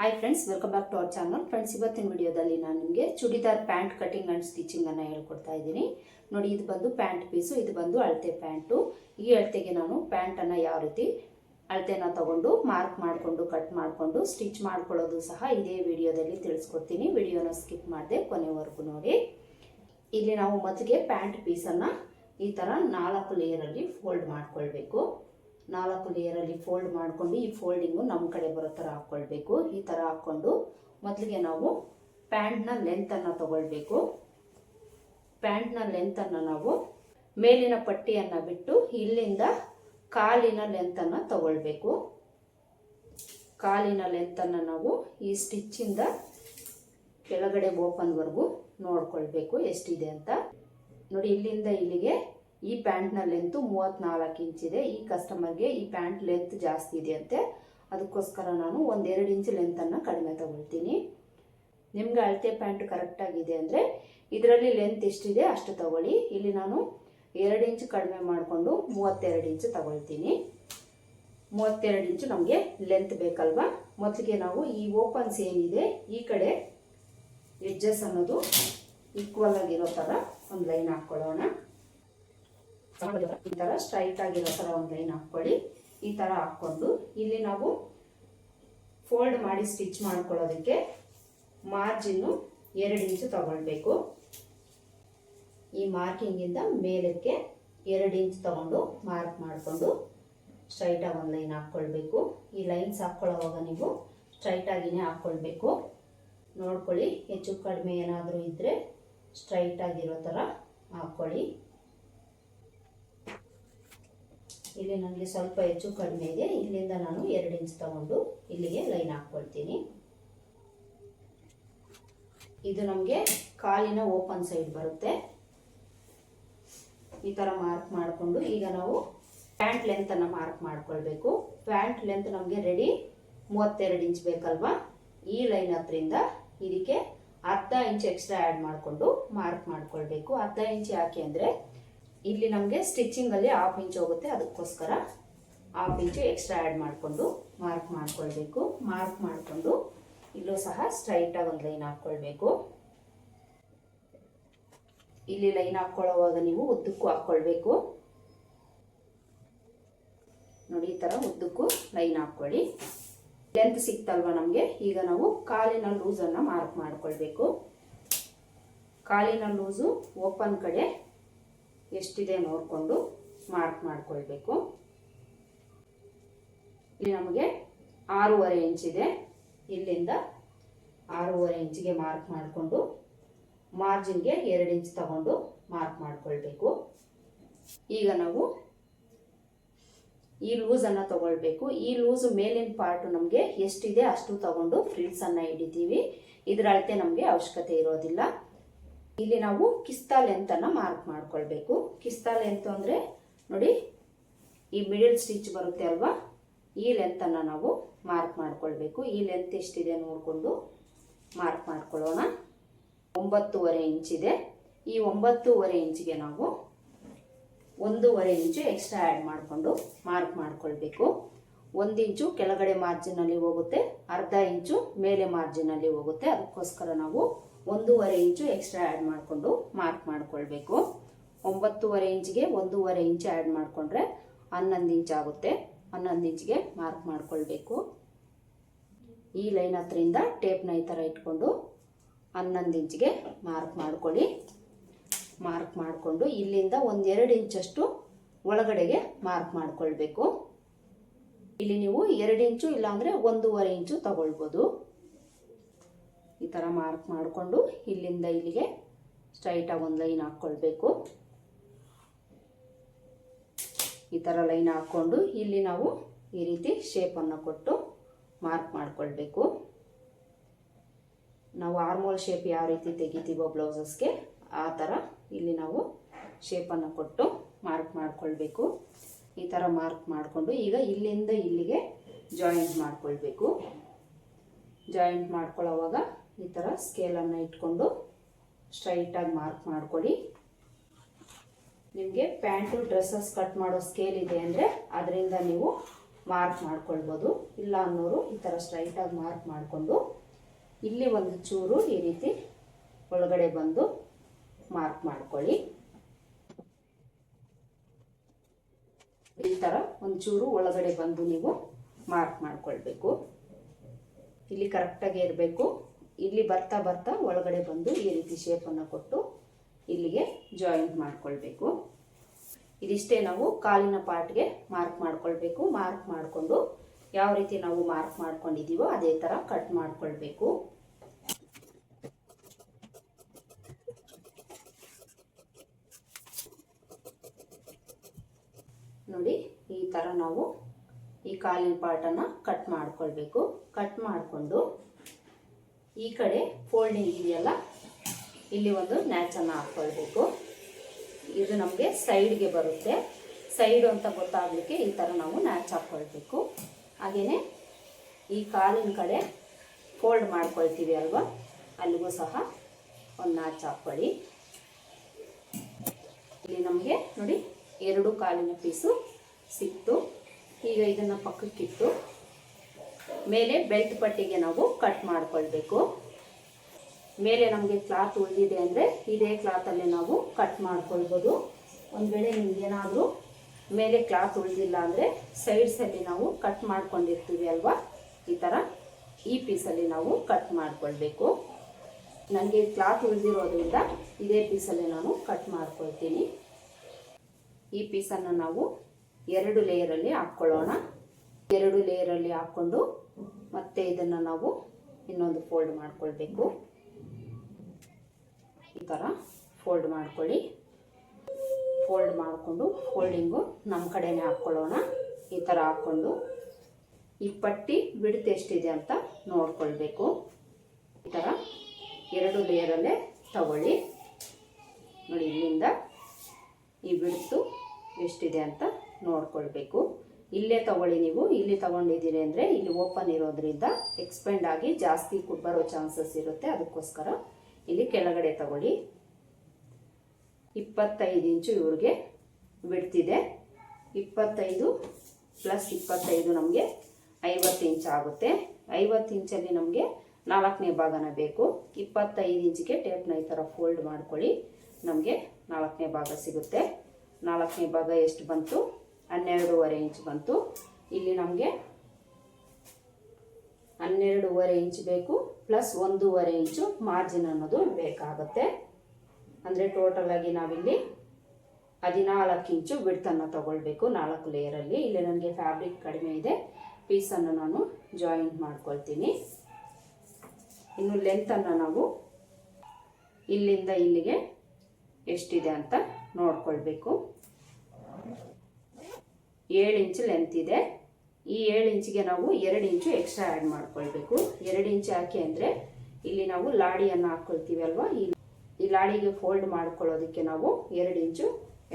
Hi friends welcome back to our channel friends ಇವತ್ತಿನ ವಿಡಿಯೋದಲ್ಲಿ ನಾನು ನಿಮಗೆ ಚೂಡಿದಾರ್ ಪ್ಯಾಂಟ್ ಕಟಿಂಗ್ ಆ್ಯಂಡ್ ಸ್ಟಿಚಿಂಗನ್ನು ಹೇಳ್ಕೊಡ್ತಾ ಇದ್ದೀನಿ. ನೋಡಿ, ಇದು ಬಂದು ಪ್ಯಾಂಟ್ ಪೀಸು ಇದು ಬಂದು ಅಳತೆ ಪ್ಯಾಂಟು. ಈ ಅಳತೆಗೆ ನಾನು ಪ್ಯಾಂಟನ್ನು ಯಾವ ರೀತಿ ಅಳತೆನ ತಗೊಂಡು ಮಾರ್ಕ್ ಮಾಡಿಕೊಂಡು ಕಟ್ ಮಾಡಿಕೊಂಡು ಸ್ಟಿಚ್ ಮಾಡ್ಕೊಳ್ಳೋದು ಸಹ ಇದೇ ವಿಡಿಯೋದಲ್ಲಿ ತಿಳಿಸ್ಕೊಡ್ತೀನಿ. ವಿಡಿಯೋನ ಸ್ಕಿಪ್ ಮಾಡಿದೆ ಕೊನೆವರೆಗೂ ನೋಡಿ. ಇಲ್ಲಿ ನಾವು ಮೊದಲಿಗೆ ಪ್ಯಾಂಟ್ ಪೀಸನ್ನು ಈ ಥರ ನಾಲ್ಕು ಲೇಯರಲ್ಲಿ ಫೋಲ್ಡ್ ಮಾಡ್ಕೊಳ್ಬೇಕು. ನಾಲ್ಕು ಲೇಯರಲ್ಲಿ ಫೋಲ್ಡ್ ಮಾಡಿಕೊಂಡು ಈ ಫೋಲ್ಡಿಂಗು ನಮ್ಮ ಕಡೆ ಬರೋ ಥರ ಹಾಕ್ಕೊಳ್ಬೇಕು ಈ ಥರ ಹಾಕ್ಕೊಂಡು ಮೊದಲಿಗೆ ನಾವು ಪ್ಯಾಂಟ್ನ ಲೆಂತನ್ನು ತಗೊಳ್ಬೇಕು. ಪ್ಯಾಂಟ್ನ ಲೆಂತನ್ನು ನಾವು ಮೇಲಿನ ಪಟ್ಟಿಯನ್ನು ಬಿಟ್ಟು ಇಲ್ಲಿಂದ ಕಾಲಿನ ಲೆಂತನ್ನು ತಗೊಳ್ಬೇಕು. ಕಾಲಿನ ಲೆಂತನ್ನು ನಾವು ಈ ಸ್ಟಿಚ್ಚಿಂದ ಕೆಳಗಡೆ ಓಪನ್ವರೆಗೂ ನೋಡ್ಕೊಳ್ಬೇಕು ಎಷ್ಟಿದೆ ಅಂತ. ನೋಡಿ ಇಲ್ಲಿಂದ ಇಲ್ಲಿಗೆ ಈ ಪ್ಯಾಂಟ್ನ ಲೆಂತು ಮೂವತ್ತ್ನಾಲ್ಕು ಇಂಚಿದೆ ಈ ಕಸ್ಟಮರ್ಗೆ ಈ ಪ್ಯಾಂಟ್ ಲೆಂತ್ ಜಾಸ್ತಿ ಇದೆ ಅಂತೆ. ಅದಕ್ಕೋಸ್ಕರ ನಾನು ಒಂದೆರಡು ಇಂಚ್ ಲೆಂತನ್ನು ಕಡಿಮೆ ತಗೊಳ್ತೀನಿ. ನಿಮ್ಗೆ ಅಳತೆ ಪ್ಯಾಂಟ್ ಕರೆಕ್ಟಾಗಿದೆ ಅಂದರೆ ಇದರಲ್ಲಿ ಲೆಂತ್ ಎಷ್ಟಿದೆ ಅಷ್ಟು ತಗೊಳ್ಳಿ. ಇಲ್ಲಿ ನಾನು ಎರಡು ಇಂಚ್ ಕಡಿಮೆ ಮಾಡಿಕೊಂಡು ಮೂವತ್ತೆರಡು ಇಂಚು ತಗೊಳ್ತೀನಿ. ಮೂವತ್ತೆರಡು ಇಂಚು ನಮಗೆ ಲೆಂತ್ ಬೇಕಲ್ವಾ? ಮೊದಲಿಗೆ ನಾವು ಈ ಓಪನ್ಸ್ ಏನಿದೆ, ಈ ಕಡೆ ಎಡ್ಜಸ್ ಅನ್ನೋದು ಈಕ್ವಲ್ ಆಗಿರೋ ಥರ ಒಂದು ಲೈನ್ ಹಾಕ್ಕೊಳ್ಳೋಣ. ಈ ಥರ ಸ್ಟ್ರೈಟ್ ಆಗಿರೋ ಥರ ಒಂದು ಲೈನ್ ಹಾಕ್ಕೊಳ್ಳಿ. ಈ ಥರ ಹಾಕ್ಕೊಂಡು ಇಲ್ಲಿ ನಾವು ಫೋಲ್ಡ್ ಮಾಡಿ ಸ್ಟಿಚ್ ಮಾಡ್ಕೊಳ್ಳೋದಕ್ಕೆ ಮಾರ್ಜಿನ್ನು ಎರಡು ಇಂಚು ತಗೊಳ್ಬೇಕು. ಈ ಮಾರ್ಕಿಂಗಿಂದ ಮೇಲಕ್ಕೆ ಎರಡು ಇಂಚ್ ತಗೊಂಡು ಮಾರ್ಕ್ ಮಾಡಿಕೊಂಡು ಸ್ಟ್ರೈಟಾಗಿ ಒಂದು ಲೈನ್ ಹಾಕ್ಕೊಳ್ಬೇಕು. ಈ ಲೈನ್ಸ್ ಹಾಕ್ಕೊಳ್ಳೋವಾಗ ನೀವು ಸ್ಟ್ರೈಟಾಗಿನೇ ಹಾಕ್ಕೊಳ್ಬೇಕು. ನೋಡ್ಕೊಳ್ಳಿ, ಹೆಚ್ಚು ಕಡಿಮೆ ಏನಾದರೂ ಇದ್ದರೆ ಸ್ಟ್ರೈಟಾಗಿರೋ ಥರ ಹಾಕ್ಕೊಳ್ಳಿ. ಇಲ್ಲಿ ನನಗೆ ಸ್ವಲ್ಪ ಹೆಚ್ಚು ಕಡಿಮೆ ಇದೆ. ಇಲ್ಲಿಂದ ನಾನು ಎರಡು ಇಂಚ್ ತಗೊಂಡು ಇಲ್ಲಿಗೆ ಲೈನ್ ಹಾಕ್ಕೊಳ್ತೀನಿ. ಇದು ನಮಗೆ ಕಾಲಿನ ಓಪನ್ ಸೈಡ್ ಬರುತ್ತೆ. ಈ ಥರ ಮಾರ್ಕ್ ಮಾಡಿಕೊಂಡು ಈಗ ನಾವು ಪ್ಯಾಂಟ್ ಲೆಂತನ್ನು ಮಾರ್ಕ್ ಮಾಡ್ಕೊಳ್ಬೇಕು. ಪ್ಯಾಂಟ್ ಲೆಂತ್ ನಮಗೆ ರೆಡಿ ಮೂವತ್ತೆರಡು ಇಂಚ್ ಬೇಕಲ್ವಾ? ಈ ಲೈನ್ ಹತ್ರಿಂದ ಇದಕ್ಕೆ ಅರ್ಧ ಇಂಚ್ ಎಕ್ಸ್ಟ್ರಾ ಆ್ಯಡ್ ಮಾಡಿಕೊಂಡು ಮಾರ್ಕ್ ಮಾಡ್ಕೊಳ್ಬೇಕು. ಅರ್ಧ ಇಂಚ್ ಯಾಕೆ ಅಂದರೆ ಇಲ್ಲಿ ನಮಗೆ ಸ್ಟಿಚಿಂಗಲ್ಲಿ ಹಾಫ್ ಇಂಚ್ ಹೋಗುತ್ತೆ. ಅದಕ್ಕೋಸ್ಕರ ಹಾಫ್ ಇಂಚು ಎಕ್ಸ್ಟ್ರಾ ಆ್ಯಡ್ ಮಾಡಿಕೊಂಡು ಮಾರ್ಕ್ ಮಾಡ್ಕೊಳ್ಬೇಕು. ಮಾರ್ಕ್ ಮಾಡಿಕೊಂಡು ಇಲ್ಲೂ ಸಹ ಸ್ಟ್ರೈಟಾಗಿ ಒಂದು ಲೈನ್ ಹಾಕ್ಕೊಳ್ಬೇಕು ಇಲ್ಲಿ ಲೈನ್ ಹಾಕ್ಕೊಳ್ಳೋವಾಗ ನೀವು ಉದ್ದಕ್ಕೂ ಹಾಕ್ಕೊಳ್ಬೇಕು ನೋಡಿ, ಈ ಥರ ಉದ್ದಕ್ಕೂ ಲೈನ್ ಹಾಕ್ಕೊಳ್ಳಿ ಲೆಂತ್ ಸಿಕ್ತಲ್ವ ನಮಗೆ? ಈಗ ನಾವು ಕಾಲಿನ ಲೂಸನ್ನು ಮಾರ್ಕ್ ಮಾಡಿಕೊಳ್ಬೇಕು. ಕಾಲಿನ ಲೂಸು ಓಪನ್ ಕಡೆ ಎಷ್ಟಿದೆ ನೋಡಿಕೊಂಡು ಮಾರ್ಕ್ ಮಾಡಿಕೊಳ್ಬೇಕು. ಇಲ್ಲಿ ನಮಗೆ ಆರೂವರೆ ಇಂಚಿದೆ ಇಲ್ಲಿಂದ ಆರೂವರೆ ಇಂಚಿಗೆ ಮಾರ್ಕ್ ಮಾಡಿಕೊಂಡು ಮಾರ್ಜಿನ್ಗೆ ಎರಡು ಇಂಚ್ ತಗೊಂಡು ಮಾರ್ಕ್ ಮಾಡಿಕೊಳ್ಬೇಕು. ಈಗ ನಾವು ಈ ಲೂಸನ್ನು ತಗೊಳ್ಬೇಕು. ಈ ಲೂಸು ಮೇಲಿನ ಪಾರ್ಟು ನಮಗೆ ಎಷ್ಟಿದೆ ಅಷ್ಟು ತಗೊಂಡು ಫ್ರಿಲ್ಸನ್ನು ಹಿಡಿತೀವಿ. ಇದರ ಅಳತೆ ನಮಗೆ ಅವಶ್ಯಕತೆ ಇರೋದಿಲ್ಲ. ಇಲ್ಲಿ ನಾವು ಕಿಸ್ತಾ ಲೆಂತನ್ನು ಮಾರ್ಕ್ ಮಾಡ್ಕೊಳ್ಬೇಕು. ಕಿಸ್ತಾ ಲೆಂತ್ ಅಂದರೆ ನೋಡಿ, ಈ ಮಿಡಿಲ್ ಸ್ಟಿಚ್ ಬರುತ್ತೆ ಅಲ್ವಾ? ಈ ಲೆಂತನ್ನು ನಾವು ಮಾರ್ಕ್ ಮಾಡ್ಕೊಳ್ಬೇಕು. ಈ ಲೆಂತ್ ಎಷ್ಟಿದೆ ನೋಡಿಕೊಂಡು ಮಾರ್ಕ್ ಮಾಡ್ಕೊಳ್ಳೋಣ. ಒಂಬತ್ತೂವರೆ ಇಂಚಿದೆ ಈ ಒಂಬತ್ತೂವರೆ ಇಂಚಿಗೆ ನಾವು ಒಂದೂವರೆ ಇಂಚು ಎಕ್ಸ್ಟ್ರಾ ಆ್ಯಡ್ ಮಾಡಿಕೊಂಡು ಮಾರ್ಕ್ ಮಾಡ್ಕೊಳ್ಬೇಕು. ಒಂದು ಇಂಚು ಕೆಳಗಡೆ ಮಾರ್ಜಿನಲ್ಲಿ ಹೋಗುತ್ತೆ. ಅರ್ಧ ಇಂಚು ಮೇಲೆ ಮಾರ್ಜಿನಲ್ಲಿ ಹೋಗುತ್ತೆ. ಅದಕ್ಕೋಸ್ಕರ ನಾವು ಒಂದೂವರೆ ಇಂಚು ಎಕ್ಸ್ಟ್ರಾ ಆ್ಯಡ್ ಮಾಡಿಕೊಂಡು ಮಾರ್ಕ್ ಮಾಡಿಕೊಳ್ಬೇಕು. ಒಂಬತ್ತೂವರೆ ಇಂಚಿಗೆ ಒಂದೂವರೆ ಇಂಚು ಆ್ಯಡ್ ಮಾಡಿಕೊಂಡ್ರೆ ಹನ್ನೊಂದು ಇಂಚ್ ಆಗುತ್ತೆ. ಹನ್ನೊಂದು ಇಂಚಿಗೆ ಮಾರ್ಕ್ ಮಾಡಿಕೊಳ್ಬೇಕು. ಈ ಲೈನ್ ಹತ್ರದಿಂದ ಟೇಪ್ನ ಈ ಥರ ಇಟ್ಕೊಂಡು ಹನ್ನೊಂದು ಇಂಚಿಗೆ ಮಾರ್ಕ್ ಮಾಡ್ಕೊಳ್ಳಿ. ಮಾರ್ಕ್ ಮಾಡಿಕೊಂಡು ಇಲ್ಲಿಂದ ಒಂದೆರಡು ಇಂಚಷ್ಟು ಒಳಗಡೆಗೆ ಮಾರ್ಕ್ ಮಾಡಿಕೊಳ್ಬೇಕು. ಇಲ್ಲಿ ನೀವು ಎರಡು ಇಂಚು ಇಲ್ಲಾಂದರೆ ಒಂದೂವರೆ ಇಂಚು ತಗೊಳ್ಬೋದು. ಈ ಥರ ಮಾರ್ಕ್ ಮಾಡಿಕೊಂಡು ಇಲ್ಲಿಂದ ಇಲ್ಲಿಗೆ ಸ್ಟ್ರೈಟಾಗಿ ಒಂದು ಲೈನ್ ಹಾಕ್ಕೊಳ್ಬೇಕು. ಈ ಥರ ಲೈನ್ ಹಾಕ್ಕೊಂಡು ಇಲ್ಲಿ ನಾವು ಈ ರೀತಿ ಶೇಪನ್ನು ಕೊಟ್ಟು ಮಾರ್ಕ್ ಮಾಡಿಕೊಳ್ಬೇಕು. ನಾವು ಆರ್ಮೋಲ್ ಶೇಪ್ ಯಾವ ರೀತಿ ತೆಗಿತೀವೋ ಬ್ಲೌಸಸ್ಗೆ ಆ ಥರ ಇಲ್ಲಿ ನಾವು ಶೇಪನ್ನು ಕೊಟ್ಟು ಮಾರ್ಕ್ ಮಾಡಿಕೊಳ್ಬೇಕು. ಈ ಥರ ಮಾರ್ಕ್ ಮಾಡಿಕೊಂಡು ಈಗ ಇಲ್ಲಿಂದ ಇಲ್ಲಿಗೆ ಜಾಯಿಂಟ್ ಮಾಡಿಕೊಳ್ಬೇಕು. ಜಾಯಿಂಟ್ ಮಾಡ್ಕೊಳ್ಳೋವಾಗ ಈ ಥರ ಸ್ಕೇಲನ್ನು ಇಟ್ಕೊಂಡು ಸ್ಟ್ರೈಟಾಗಿ ಮಾರ್ಕ್ ಮಾಡ್ಕೊಳ್ಳಿ ನಿಮಗೆ ಪ್ಯಾಂಟು ಡ್ರೆಸ್ಸಸ್ ಕಟ್ ಮಾಡೋ ಸ್ಕೇಲ್ ಇದೆ ಅಂದರೆ ಅದರಿಂದ ನೀವು ಮಾರ್ಕ್ ಮಾಡ್ಕೊಳ್ಬೋದು. ಇಲ್ಲ ಅನ್ನೋರು ಈ ಥರ ಸ್ಟ್ರೈಟಾಗಿ ಮಾರ್ಕ್ ಮಾಡಿಕೊಂಡು ಇಲ್ಲಿ ಒಂದು ಚೂರು ಈ ರೀತಿ ಒಳಗಡೆ ಬಂದು ಮಾರ್ಕ್ ಮಾಡ್ಕೊಳ್ಳಿ. ಈ ಥರ ಚೂರು ಒಳಗಡೆ ಬಂದು ನೀವು ಮಾರ್ಕ್ ಮಾಡ್ಕೊಳ್ಬೇಕು. ಇಲ್ಲಿ ಕರೆಕ್ಟಾಗಿ ಇರಬೇಕು. ಇಲ್ಲಿ ಬರ್ತಾ ಬರ್ತಾ ಒಳಗಡೆ ಬಂದು ಈ ರೀತಿ ಶೇಪನ್ನು ಕೊಟ್ಟು ಇಲ್ಲಿಗೆ ಜಾಯಿಂಟ್ ಮಾಡ್ಕೊಳ್ಬೇಕು. ಇದಿಷ್ಟೇ ನಾವು ಕಾಲಿನ ಪಾರ್ಟ್ಗೆ ಮಾರ್ಕ್ ಮಾಡ್ಕೊಳ್ಬೇಕು. ಮಾರ್ಕ್ ಮಾಡಿಕೊಂಡು ಯಾವ ರೀತಿ ನಾವು ಮಾರ್ಕ್ ಮಾಡ್ಕೊಂಡಿದ್ದೀವೋ ಅದೇ ಥರ ಕಟ್ ಮಾಡ್ಕೊಳ್ಬೇಕು. ನೋಡಿ, ಈ ಥರ ನಾವು ಈ ಕಾಲಿನ ಪಾರ್ಟನ್ನು ಕಟ್ ಮಾಡ್ಕೊಳ್ಬೇಕು. ಕಟ್ ಮಾಡಿಕೊಂಡು ಈ ಕಡೆ ಫೋಲ್ಡಿಂಗ್ ಇದೆಯಲ್ಲ, ಇಲ್ಲಿ ಒಂದು ನ್ಯಾಚನ್ನು ಹಾಕ್ಕೊಳ್ಬೇಕು ಇದು ನಮಗೆ ಸೈಡ್ಗೆ ಬರುತ್ತೆ. ಸೈಡು ಅಂತ ಗೊತ್ತಾಗಲಿಕ್ಕೆ ಈ ಥರ ನಾವು ನ್ಯಾಚ್ ಹಾಕ್ಕೊಳ್ಬೇಕು ಹಾಗೆಯೇ ಈ ಕಾಲಿನ ಕಡೆ ಫೋಲ್ಡ್ ಮಾಡ್ಕೊಳ್ತೀವಿ ಅಲ್ವಾ? ಅಲ್ಲಿಗೂ ಸಹ ಒಂದು ನ್ಯಾಚ್ ಹಾಕ್ಕೊಳ್ಳಿ. ಇಲ್ಲಿ ನಮಗೆ ನೋಡಿ ಎರಡು ಕಾಲಿನ ಪೀಸು ಸಿಕ್ತು. ಈಗ ಇದನ್ನು ಪಕ್ಕಕ್ಕಿಟ್ಟು ಮೇಲೆ ಬೆಲ್ಟ್ ಪಟ್ಟಿಗೆ ನಾವು ಕಟ್ ಮಾಡ್ಕೊಳ್ಬೇಕು. ಮೇಲೆ ನಮಗೆ ಕ್ಲಾತ್ ಉಳಿದಿದೆ ಅಂದರೆ ಇದೇ ಕ್ಲಾತಲ್ಲಿ ನಾವು ಕಟ್ ಮಾಡ್ಕೊಳ್ಬೋದು. ಒಂದು ವೇಳೆ ನಿಮ್ಗೇನಾದರೂ ಮೇಲೆ ಕ್ಲಾತ್ ಉಳಿದಿಲ್ಲ ಅಂದರೆ ಸೈಡ್ಸಲ್ಲಿ ನಾವು ಕಟ್ ಮಾಡ್ಕೊಂಡಿರ್ತೀವಿ ಅಲ್ವಾ? ಈ ಥರ ಈ ಪೀಸಲ್ಲಿ ನಾವು ಕಟ್ ಮಾಡ್ಕೊಳ್ಬೇಕು. ನನಗೆ ಕ್ಲಾತ್ ಉಳಿದಿರೋದ್ರಿಂದ ಇದೇ ಪೀಸಲ್ಲಿ ನಾನು ಕಟ್ ಮಾಡ್ಕೊಳ್ತೀನಿ. ಈ ಪೀಸನ್ನು ನಾವು ಎರಡು ಲೇಯರಲ್ಲಿ ಹಾಕ್ಕೊಳ್ಳೋಣ. ಎರಡು ಲೇಯರಲ್ಲಿ ಹಾಕ್ಕೊಂಡು ಮತ್ತೆ ಇದನ್ನು ನಾವು ಇನ್ನೊಂದು ಫೋಲ್ಡ್ ಮಾಡ್ಕೊಳ್ಬೇಕು. ಈ ಥರ ಫೋಲ್ಡ್ ಮಾಡ್ಕೊಳ್ಳಿ. ಫೋಲ್ಡ್ ಮಾಡಿಕೊಂಡು ಫೋಲ್ಡಿಂಗು ನಮ್ಮ ಕಡೆನೇ ಹಾಕ್ಕೊಳ್ಳೋಣ ಈ ಥರ ಹಾಕ್ಕೊಂಡು ಈ ಪಟ್ಟಿ ಬಿಡ್ತ ಎಷ್ಟಿದೆ ಅಂತ ನೋಡ್ಕೊಳ್ಬೇಕು. ಈ ಥರ ಎರಡು ಲೇಯರಲ್ಲೇ ತಗೊಳ್ಳಿ. ನೋಡಿ ಇಲ್ಲಿಂದ ಈ ಬಿಡ್ತು ಎಷ್ಟಿದೆ ಅಂತ ನೋಡ್ಕೊಳ್ಬೇಕು. ಇಲ್ಲೇ ತಗೊಳ್ಳಿ ನೀವು. ಇಲ್ಲಿ ತಗೊಂಡಿದ್ದೀರಿ ಅಂದರೆ ಇಲ್ಲಿ ಓಪನ್ ಇರೋದ್ರಿಂದ ಎಕ್ಸ್ಪೆಂಡ್ ಆಗಿ ಜಾಸ್ತಿ ಬರೋ ಚಾನ್ಸಸ್ ಇರುತ್ತೆ. ಅದಕ್ಕೋಸ್ಕರ ಇಲ್ಲಿ ಕೆಳಗಡೆ ತಗೊಳ್ಳಿ. ಇಪ್ಪತ್ತೈದು ಇಂಚು ಇವ್ರಿಗೆ ಬಿಡ್ತಿದೆ ಇಪ್ಪತ್ತೈದು ಪ್ಲಸ್ ಇಪ್ಪತ್ತೈದು ನಮಗೆ ಐವತ್ತು ಇಂಚ್ ಆಗುತ್ತೆ. ಐವತ್ತು ಇಂಚಲ್ಲಿ ನಮಗೆ ನಾಲ್ಕನೇ ಭಾಗನ ಬೇಕು. ಇಪ್ಪತ್ತೈದು ಇಂಚಿಗೆ ಟೇಪ್ನ ಈ ಥರ ಫೋಲ್ಡ್ ಮಾಡ್ಕೊಳ್ಳಿ. ನಮಗೆ ನಾಲ್ಕನೇ ಭಾಗ ಸಿಗುತ್ತೆ. ನಾಲ್ಕನೇ ಭಾಗ ಎಷ್ಟು ಬಂತು? ಹನ್ನೆರಡೂವರೆ ಇಂಚ್ ಬಂತು. ಇಲ್ಲಿ ನಮಗೆ ಹನ್ನೆರಡೂವರೆ ಇಂಚ್ ಬೇಕು, ಪ್ಲಸ್ ಒಂದೂವರೆ ಇಂಚು ಮಾರ್ಜಿನ್ ಅನ್ನೋದು ಬೇಕಾಗುತ್ತೆ. ಅಂದರೆ ಟೋಟಲ್ ಆಗಿ ನಾವಿಲ್ಲಿ ಹದಿನಾಲ್ಕು ಇಂಚು ಬಿಡ್ತನ್ನು ತಗೊಳ್ಬೇಕು ನಾಲ್ಕು ಲೇಯರಲ್ಲಿ ಇಲ್ಲಿ ನನಗೆ ಫ್ಯಾಬ್ರಿಕ್ ಕಡಿಮೆ ಇದೆ. ಪೀಸನ್ನು ನಾನು ಜಾಯಿಂಟ್ ಮಾಡ್ಕೊಳ್ತೀನಿ. ಇನ್ನು ಲೆಂತನ್ನು ನಾವು ಇಲ್ಲಿಂದ ಇಲ್ಲಿಗೆ ಎಷ್ಟಿದೆ ಅಂತ ನೋಡ್ಕೊಳ್ಬೇಕು. ಏಳು ಇಂಚ್ ಲೆಂತ್ ಇದೆ. ಈ ಏಳು ಇಂಚಿಗೆ ನಾವು ಎರಡು ಇಂಚು ಎಕ್ಸ್ಟ್ರಾ ಆ್ಯಡ್ ಮಾಡ್ಕೊಳ್ಬೇಕು. ಎರಡು ಇಂಚು ಯಾಕೆ ಅಂದರೆ ಇಲ್ಲಿ ನಾವು ಲಾಡಿಯನ್ನು ಹಾಕ್ಕೊಳ್ತೀವಿ ಅಲ್ವಾ? ಈ ಈ ಲಾಡಿಗೆ ಫೋಲ್ಡ್ ಮಾಡ್ಕೊಳ್ಳೋದಕ್ಕೆ ನಾವು ಎರಡು ಇಂಚು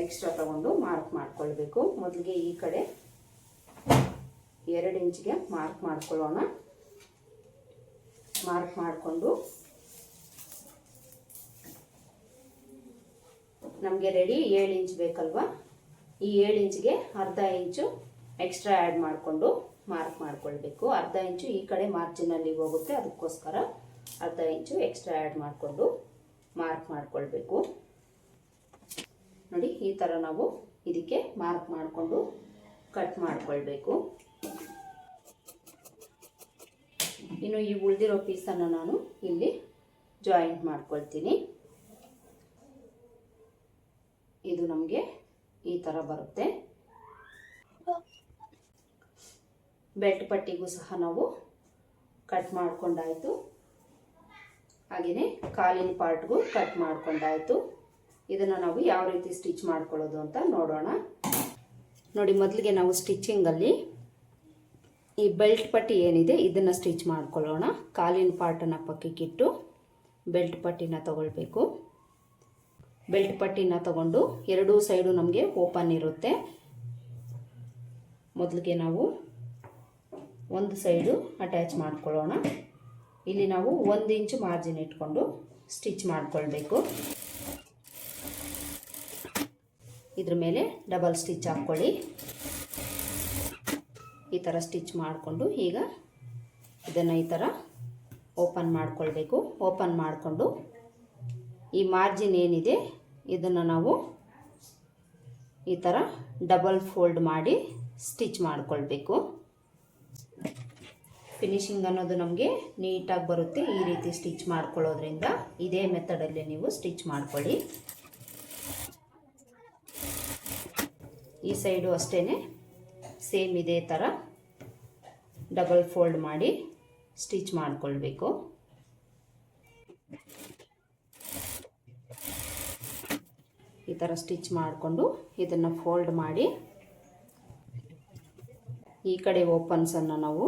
ಎಕ್ಸ್ಟ್ರಾ ತಗೊಂಡು ಮಾರ್ಕ್ ಮಾಡ್ಕೊಳ್ಬೇಕು. ಮೊದಲಿಗೆ ಈ ಕಡೆ ಎರಡು ಇಂಚಿಗೆ ಮಾರ್ಕ್ ಮಾಡ್ಕೊಳ್ಳೋಣ. ಮಾರ್ಕ್ ಮಾಡಿಕೊಂಡು ನಮಗೆ ರೆಡಿ ಏಳು ಇಂಚ್ ಬೇಕಲ್ವಾ? ಈ ಏಳು ಇಂಚ್ಗೆ ಅರ್ಧ ಇಂಚು ಎಕ್ಸ್ಟ್ರಾ ಆ್ಯಡ್ ಮಾಡಿಕೊಂಡು ಮಾರ್ಕ್ ಮಾಡ್ಕೊಳ್ಬೇಕು. ಅರ್ಧ ಇಂಚು ಈ ಕಡೆ ಮಾರ್ಜಿನಲ್ಲಿ ಹೋಗುತ್ತೆ, ಅದಕ್ಕೋಸ್ಕರ ಅರ್ಧ ಇಂಚು ಎಕ್ಸ್ಟ್ರಾ ಆ್ಯಡ್ ಮಾಡಿಕೊಂಡು ಮಾರ್ಕ್ ಮಾಡ್ಕೊಳ್ಬೇಕು. ನೋಡಿ, ಈ ಥರ ನಾವು ಇದಕ್ಕೆ ಮಾರ್ಕ್ ಮಾಡಿಕೊಂಡು ಕಟ್ ಮಾಡಿಕೊಳ್ಬೇಕು. ಇನ್ನು ಈ ಉಳಿದಿರೋ ಪೀಸನ್ನು ನಾನು ಇಲ್ಲಿ ಜಾಯಿಂಟ್ ಮಾಡ್ಕೊಳ್ತೀನಿ. ಇದು ನಮಗೆ ಈ ಥರ ಬರುತ್ತೆ. ಬೆಲ್ಟ್ ಪಟ್ಟಿಗೂ ಸಹ ನಾವು ಕಟ್ ಮಾಡ್ಕೊಂಡಾಯಿತು. ಹಾಗೆಯೇ ಕಾಲಿನ ಪಾರ್ಟ್ಗೂ ಕಟ್ ಮಾಡ್ಕೊಂಡಾಯಿತು. ಇದನ್ನು ನಾವು ಯಾವ ರೀತಿ ಸ್ಟಿಚ್ ಮಾಡ್ಕೊಳ್ಳೋದು ಅಂತ ನೋಡೋಣ. ನೋಡಿ, ಮೊದಲಿಗೆ ನಾವು ಸ್ಟಿಚ್ಚಿಂಗಲ್ಲಿ ಈ ಬೆಲ್ಟ್ ಪಟ್ಟಿ ಏನಿದೆ ಇದನ್ನು ಸ್ಟಿಚ್ ಮಾಡ್ಕೊಳ್ಳೋಣ. ಕಾಲಿನ ಪಾರ್ಟನ್ನು ಪಕ್ಕಕ್ಕಿಟ್ಟು ಬೆಲ್ಟ್ ಪಟ್ಟಿನ ತಗೊಳ್ಬೇಕು. ಬೆಲ್ಟ್ ಪಟ್ಟಿನ ತಗೊಂಡು ಎರಡೂ ಸೈಡು ನಮಗೆ ಓಪನ್ ಇರುತ್ತೆ. ಮೊದಲಿಗೆ ನಾವು ಒಂದು ಸೈಡು ಅಟ್ಯಾಚ್ ಮಾಡ್ಕೊಳ್ಳೋಣ. ಇಲ್ಲಿ ನಾವು ಒಂದು ಇಂಚು ಮಾರ್ಜಿನ್ ಇಟ್ಕೊಂಡು ಸ್ಟಿಚ್ ಮಾಡಿಕೊಳ್ಬೇಕು. ಇದ್ರ ಮೇಲೆ ಡಬಲ್ ಸ್ಟಿಚ್ ಹಾಕ್ಕೊಳ್ಳಿ. ಈ ಥರ ಸ್ಟಿಚ್ ಮಾಡಿಕೊಂಡು ಈಗ ಇದನ್ನು ಈ ಥರ ಓಪನ್ ಮಾಡಿಕೊಳ್ಬೇಕು. ಓಪನ್ ಮಾಡಿಕೊಂಡು ಈ ಮಾರ್ಜಿನ್ ಏನಿದೆ, ಇದನ್ನು ನಾವು ಈ ಥರ ಡಬಲ್ ಫೋಲ್ಡ್ ಮಾಡಿ ಸ್ಟಿಚ್ ಮಾಡಿಕೊಳ್ಬೇಕು. ಫಿನಿಶಿಂಗ್ ಅನ್ನೋದು ನಮಗೆ ನೀಟಾಗಿ ಬರುತ್ತೆ, ಈ ರೀತಿ ಸ್ಟಿಚ್ ಮಾಡ್ಕೊಳ್ಳೋದ್ರಿಂದ. ಇದೇ ಮೆಥಡಲ್ಲಿ ನೀವು ಸ್ಟಿಚ್ ಮಾಡ್ಕೊಳ್ಳಿ. ಈ ಸೈಡು ಅಷ್ಟೇ ಸೇಮ್ ಇದೇ ಥರ ಡಬಲ್ ಫೋಲ್ಡ್ ಮಾಡಿ ಸ್ಟಿಚ್ ಮಾಡಿಕೊಳ್ಬೇಕು. ಈ ಥರ ಸ್ಟಿಚ್ ಮಾಡಿಕೊಂಡು ಇದನ್ನು ಫೋಲ್ಡ್ ಮಾಡಿ ಈ ಕಡೆ ಓಪನ್ಸನ್ನು ನಾವು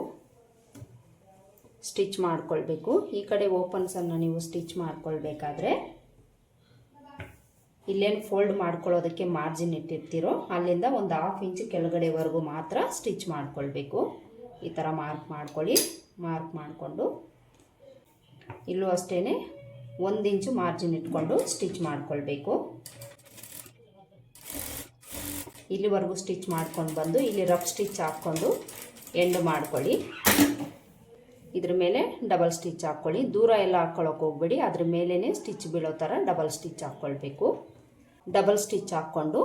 ಸ್ಟಿಚ್ ಮಾಡಿಕೊಳ್ಬೇಕು. ಈ ಕಡೆ ಓಪನ್ಸನ್ನು ನೀವು ಸ್ಟಿಚ್ ಮಾಡಿಕೊಳ್ಬೇಕಾದ್ರೆ ಇಲ್ಲೇನು ಫೋಲ್ಡ್ ಮಾಡ್ಕೊಳ್ಳೋದಕ್ಕೆ ಮಾರ್ಜಿನ್ ಇಟ್ಟಿರ್ತೀರೋ ಅಲ್ಲಿಂದ ಒಂದು ಹಾಫ್ ಇಂಚ್ ಕೆಳಗಡೆವರೆಗೂ ಮಾತ್ರ ಸ್ಟಿಚ್ ಮಾಡಿಕೊಳ್ಬೇಕು. ಈ ಥರ ಮಾರ್ಕ್ ಮಾಡ್ಕೊಳ್ಳಿ. ಮಾರ್ಕ್ ಮಾಡಿಕೊಂಡು ಇಲ್ಲೂ ಅಷ್ಟೇ ಒಂದು ಇಂಚು ಮಾರ್ಜಿನ್ ಇಟ್ಕೊಂಡು ಸ್ಟಿಚ್ ಮಾಡ್ಕೊಳ್ಬೇಕು. ಇಲ್ಲಿವರೆಗೂ ಸ್ಟಿಚ್ ಮಾಡ್ಕೊಂಡು ಬಂದು, ಇಲ್ಲಿ ರಫ್ ಸ್ಟಿಚ್ ಹಾಕ್ಕೊಂಡು ಎಂಡ್ ಮಾಡ್ಕೊಳ್ಳಿ. ಇದ್ರ ಮೇಲೆ ಡಬಲ್ ಸ್ಟಿಚ್ ಹಾಕ್ಕೊಳ್ಳಿ. ದೂರ ಎಲ್ಲ ಹಾಕ್ಕೊಳ್ಳೋಕೆ ಹೋಗ್ಬೇಡಿ. ಅದ್ರ ಮೇಲೇ ಸ್ಟಿಚ್ ಬೀಳೋ ಥರ ಡಬಲ್ ಸ್ಟಿಚ್ ಹಾಕ್ಕೊಳ್ಬೇಕು. ಡಬಲ್ ಸ್ಟಿಚ್ ಹಾಕ್ಕೊಂಡು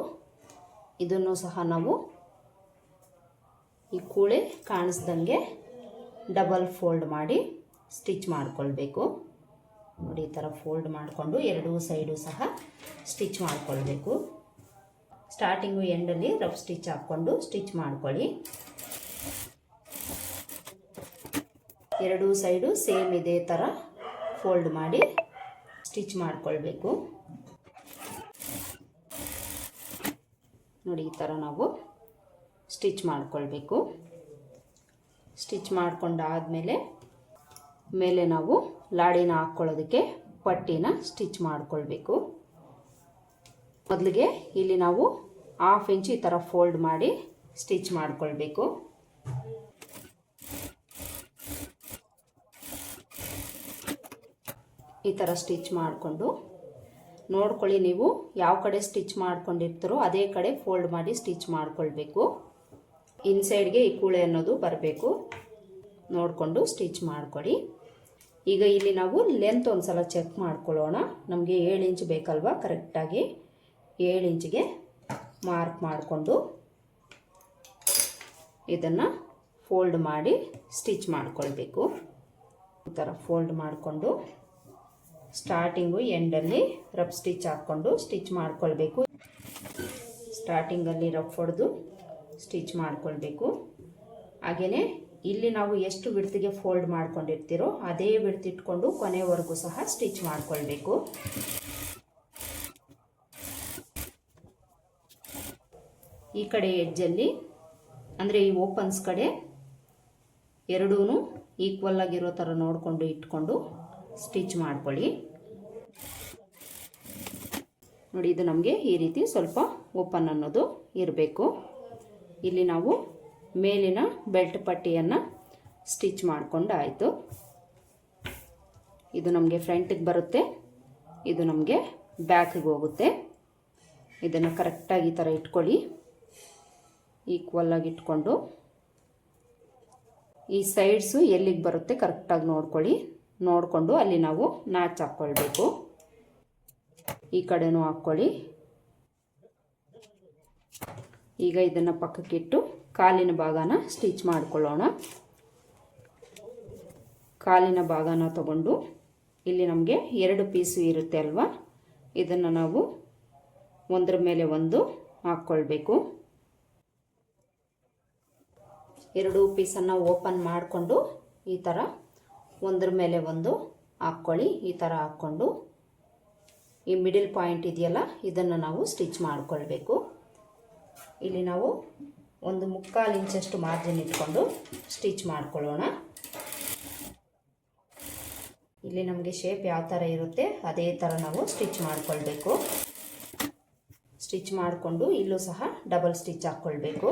ಇದನ್ನು ಸಹ ನಾವು ಈ ಕೂಳೆ ಕಾಣಿಸ್ದಂಗೆ ಡಬಲ್ ಫೋಲ್ಡ್ ಮಾಡಿ ಸ್ಟಿಚ್ ಮಾಡ್ಕೊಳ್ಬೇಕು. ನೋಡಿ, ಈ ಥರ ಫೋಲ್ಡ್ ಮಾಡಿಕೊಂಡು ಎರಡೂ ಸೈಡು ಸಹ ಸ್ಟಿಚ್ ಮಾಡ್ಕೊಳ್ಬೇಕು. ಸ್ಟಾರ್ಟಿಂಗು ಎಂಡಲ್ಲಿ ರಫ್ ಸ್ಟಿಚ್ ಹಾಕ್ಕೊಂಡು ಸ್ಟಿಚ್ ಮಾಡ್ಕೊಳ್ಳಿ. ಎರಡೂ ಸೈಡು ಸೇಮ್ ಇದೇ ಥರ ಫೋಲ್ಡ್ ಮಾಡಿ ಸ್ಟಿಚ್ ಮಾಡಿಕೊಳ್ಬೇಕು. ನೋಡಿ, ಈ ಥರ ನಾವು ಸ್ಟಿಚ್ ಮಾಡಿಕೊಳ್ಬೇಕು. ಸ್ಟಿಚ್ ಮಾಡಿಕೊಂಡಾದ್ಮೇಲೆ ಮೇಲೆ ನಾವು ಲಾಡಿನ ಹಾಕ್ಕೊಳ್ಳೋದಕ್ಕೆ ಪಟ್ಟಿನ ಸ್ಟಿಚ್ ಮಾಡ್ಕೊಳ್ಬೇಕು. ಮೊದಲಿಗೆ ಇಲ್ಲಿ ನಾವು ಹಾಫ್ ಇಂಚ್ ಈ ಥರ ಫೋಲ್ಡ್ ಮಾಡಿ ಸ್ಟಿಚ್ ಮಾಡಿಕೊಳ್ಬೇಕು. ಈ ಥರ ಸ್ಟಿಚ್ ಮಾಡಿಕೊಂಡು ನೋಡ್ಕೊಳ್ಳಿ ನೀವು ಯಾವ ಕಡೆ ಸ್ಟಿಚ್ ಮಾಡ್ಕೊಂಡಿರ್ತಾರೋ ಅದೇ ಕಡೆ ಫೋಲ್ಡ್ ಮಾಡಿ ಸ್ಟಿಚ್ ಮಾಡಿಕೊಳ್ಬೇಕು. ಇನ್ಸೈಡ್ಗೆ ಈ ಕೂಳೆ ಅನ್ನೋದು ಬರಬೇಕು. ನೋಡಿಕೊಂಡು ಸ್ಟಿಚ್ ಮಾಡಿಕೊಡಿ. ಈಗ ಇಲ್ಲಿ ನಾವು ಲೆಂತ್ ಒಂದು ಸಲ ಚೆಕ್ ಮಾಡ್ಕೊಳ್ಳೋಣ. ನಮಗೆ ಏಳು ಇಂಚ್ ಬೇಕಲ್ವಾ? ಕರೆಕ್ಟಾಗಿ ಏಳು ಇಂಚಿಗೆ ಮಾರ್ಕ್ ಮಾಡಿಕೊಂಡು ಇದನ್ನು ಫೋಲ್ಡ್ ಮಾಡಿ ಸ್ಟಿಚ್ ಮಾಡಿಕೊಳ್ಬೇಕು. ಈ ಥರ ಫೋಲ್ಡ್ ಮಾಡಿಕೊಂಡು ಸ್ಟಾರ್ಟಿಂಗು ಎಂಡಲ್ಲಿ ರಫ್ ಸ್ಟಿಚ್ ಹಾಕ್ಕೊಂಡು ಸ್ಟಿಚ್ ಮಾಡಿಕೊಳ್ಬೇಕು. ಸ್ಟಾರ್ಟಿಂಗಲ್ಲಿ ರಫ್ ಹೊಡೆದು ಸ್ಟಿಚ್ ಮಾಡಿಕೊಳ್ಬೇಕು. ಹಾಗೆಯೇ ಇಲ್ಲಿ ನಾವು ಎಷ್ಟು ಬಿಡ್ತಿಗೆ ಫೋಲ್ಡ್ ಮಾಡ್ಕೊಂಡಿರ್ತೀರೋ ಅದೇ ಬಿಡ್ತಿಟ್ಕೊಂಡು ಕೊನೆವರೆಗೂ ಸಹ ಸ್ಟಿಚ್ ಮಾಡ್ಕೊಳ್ಬೇಕು. ಈ ಕಡೆ ಎಡ್ಜಲ್ಲಿ ಅಂದರೆ ಈ ಓಪನ್ಸ್ ಕಡೆ ಎರಡೂ ಈಕ್ವಲ್ ಆಗಿರೋ ಥರ ನೋಡಿಕೊಂಡು ಇಟ್ಕೊಂಡು ಸ್ಟಿಚ್ ಮಾಡ್ಕೊಳ್ಳಿ. ನೋಡಿ, ಇದು ನಮಗೆ ಈ ರೀತಿ ಸ್ವಲ್ಪ ಓಪನ್ ಅನ್ನೋದು ಇರಬೇಕು. ಇಲ್ಲಿ ನಾವು ಮೇಲಿನ ಬೆಲ್ಟ್ ಪಟ್ಟಿಯನ್ನು ಸ್ಟಿಚ್ ಮಾಡಿಕೊಂಡು ಆಯಿತು. ಇದು ನಮಗೆ ಫ್ರಂಟಿಗೆ ಬರುತ್ತೆ, ಇದು ನಮಗೆ ಬ್ಯಾಕಿಗೆ ಹೋಗುತ್ತೆ. ಇದನ್ನು ಕರೆಕ್ಟಾಗಿ ಈ ಥರ ಇಟ್ಕೊಳ್ಳಿ. ಈಕ್ವಲ್ ಆಗಿ ಇಟ್ಕೊಂಡು ಈ ಸೈಡ್ಸು ಎಲ್ಲಿಗೆ ಬರುತ್ತೆ ಕರೆಕ್ಟಾಗಿ ನೋಡ್ಕೊಳ್ಳಿ. ನೋಡಿಕೊಂಡು ಅಲ್ಲಿ ನಾವು ನಾಚ್ ಹಾಕ್ಕೊಳ್ಬೇಕು. ಈ ಕಡೆನೂ ಹಾಕ್ಕೊಳ್ಳಿ. ಈಗ ಇದನ್ನು ಪಕ್ಕಕ್ಕಿಟ್ಟು ಕಾಲಿನ ಭಾಗನ ಸ್ಟಿಚ್ ಮಾಡ್ಕೊಳ್ಳೋಣ. ಕಾಲಿನ ಭಾಗನ ತಗೊಂಡು ಇಲ್ಲಿ ನಮಗೆ ಎರಡು ಪೀಸು ಇರುತ್ತೆ ಅಲ್ವಾ? ಇದನ್ನು ನಾವು ಒಂದರ ಮೇಲೆ ಒಂದು ಹಾಕ್ಕೊಳ್ಬೇಕು. ಎರಡು ಪೀಸನ್ನು ಓಪನ್ ಮಾಡಿಕೊಂಡು ಈ ಥರ ಒಂದ್ರ ಮೇಲೆ ಒಂದು ಹಾಕ್ಕೊಳ್ಳಿ, ಈ ಥರ ಹಾಕ್ಕೊಂಡು. ಈ ಮಿಡಿಲ್ ಪಾಯಿಂಟ್ ಇದೆಯಲ್ಲ, ಇದನ್ನು ನಾವು ಸ್ಟಿಚ್ ಮಾಡಿಕೊಳ್ಬೇಕು. ಇಲ್ಲಿ ನಾವು ಒಂದು ಮುಕ್ಕಾಲು ಇಂಚಷ್ಟು ಮಾರ್ಜಿನ್ ಇಟ್ಕೊಂಡು ಸ್ಟಿಚ್ ಮಾಡ್ಕೊಳ್ಳೋಣ. ಇಲ್ಲಿ ನಮಗೆ ಶೇಪ್ ಯಾವ ಥರ ಇರುತ್ತೆ, ಅದೇ ಥರ ನಾವು ಸ್ಟಿಚ್ ಮಾಡಿಕೊಳ್ಬೇಕು. ಸ್ಟಿಚ್ ಮಾಡಿಕೊಂಡು ಇಲ್ಲೂ ಸಹ ಡಬಲ್ ಸ್ಟಿಚ್ ಹಾಕ್ಕೊಳ್ಬೇಕು.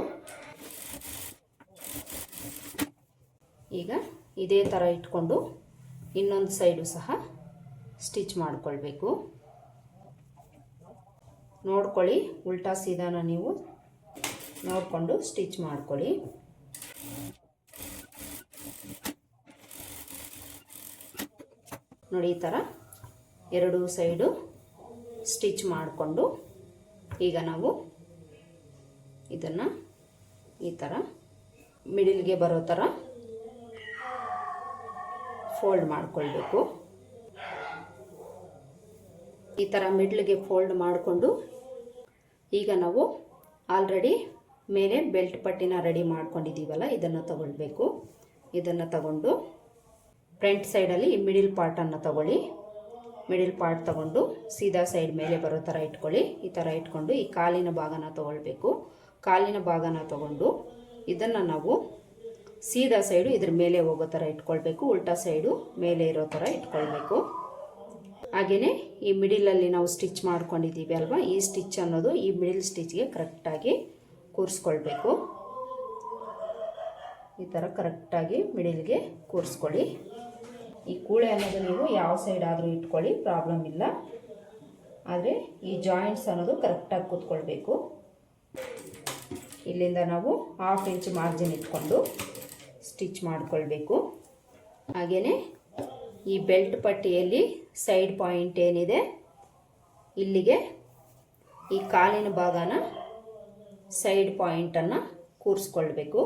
ಈಗ ಇದೇ ಥರ ಇಟ್ಕೊಂಡು ಇನ್ನೊಂದು ಸೈಡು ಸಹ ಸ್ಟಿಚ್ ಮಾಡಿಕೊಳ್ಬೇಕು. ನೋಡ್ಕೊಳ್ಳಿ, ಉಲ್ಟಾ ಸೀದಾನ ನೀವು ನೋಡಿಕೊಂಡು ಸ್ಟಿಚ್ ಮಾಡ್ಕೊಳ್ಳಿ. ನೋಡಿ, ಈ ಥರ ಎರಡು ಸೈಡು ಸ್ಟಿಚ್ ಮಾಡಿಕೊಂಡು ಈಗ ನಾವು ಇದನ್ನು ಈ ಥರ ಮಿಡಿಲ್ಗೆ ಬರೋ ಥರ ಫೋಲ್ಡ್ ಮಾಡಿಕೊಳ್ಬೇಕು. ಈ ಥರ ಮಿಡ್ಲ್ಗೆ ಫೋಲ್ಡ್ ಮಾಡಿಕೊಂಡು ಈಗ ನಾವು ಆಲ್ರೆಡಿ ಮೇಲೆ ಬೆಲ್ಟ್ ಪಟ್ಟಿನ ರೆಡಿ ಮಾಡ್ಕೊಂಡಿದ್ದೀವಲ್ಲ, ಇದನ್ನು ತಗೊಳ್ಬೇಕು. ಇದನ್ನು ತಗೊಂಡು ಫ್ರಂಟ್ ಸೈಡಲ್ಲಿ ಈ ಮಿಡಿಲ್ ಪಾರ್ಟನ್ನು ತಗೊಳ್ಳಿ. ಮಿಡಿಲ್ ಪಾರ್ಟ್ ತಗೊಂಡು ಸೀದಾ ಸೈಡ್ ಮೇಲೆ ಬರೋ ಥರ ಇಟ್ಕೊಳ್ಳಿ. ಈ ಥರ ಇಟ್ಕೊಂಡು ಈ ಕಾಲಿನ ಭಾಗನ ತಗೊಳ್ಬೇಕು. ಕಾಲಿನ ಭಾಗನ ತಗೊಂಡು ಇದನ್ನು ನಾವು ಸೀದಾ ಸೈಡು ಇದ್ರ ಮೇಲೆ ಹೋಗೋ ಥರ ಇಟ್ಕೊಳ್ಬೇಕು, ಉಲ್ಟಾ ಸೈಡು ಮೇಲೆ ಇರೋ ಥರ ಇಟ್ಕೊಳ್ಬೇಕು. ಹಾಗೆಯೇ ಈ ಮಿಡಿಲಲ್ಲಿ ನಾವು ಸ್ಟಿಚ್ ಮಾಡ್ಕೊಂಡಿದ್ದೀವಿ ಅಲ್ವಾ? ಈ ಸ್ಟಿಚ್ ಅನ್ನೋದು ಈ ಮಿಡಿಲ್ ಸ್ಟಿಚ್ಗೆ ಕರೆಕ್ಟಾಗಿ ಕೂರಿಸ್ಕೊಳ್ಬೇಕು. ಈ ಥರ ಕರೆಕ್ಟಾಗಿ ಮಿಡಿಲ್ಗೆ ಕೂರಿಸ್ಕೊಳ್ಳಿ. ಈ ಕೂಳೆ ಅನ್ನೋದು ನೀವು ಯಾವ ಸೈಡ್ ಆದರೂ ಇಟ್ಕೊಳ್ಳಿ ಪ್ರಾಬ್ಲಮ್ ಇಲ್ಲ. ಆದರೆ ಈ ಜಾಯಿಂಟ್ಸ್ ಅನ್ನೋದು ಕರೆಕ್ಟಾಗಿ ಕೂತ್ಕೊಳ್ಬೇಕು. ಇಲ್ಲಿಂದ ನಾವು ಹಾಫ್ ಇಂಚ್ ಮಾರ್ಜಿನ್ ಇಟ್ಕೊಂಡು ಸ್ಟಿಚ್ ಮಾಡಿಕೊಳ್ಬೇಕು. ಹಾಗೆಯೇ ಈ ಬೆಲ್ಟ್ ಪಟ್ಟಿಯಲ್ಲಿ ಸೈಡ್ ಪಾಯಿಂಟ್ ಏನಿದೆ, ಇಲ್ಲಿಗೆ ಈ ಕಾಲಿನ ಭಾಗನ ಸೈಡ್ ಪಾಯಿಂಟನ್ನು ಕೂರಿಸ್ಕೊಳ್ಬೇಕು.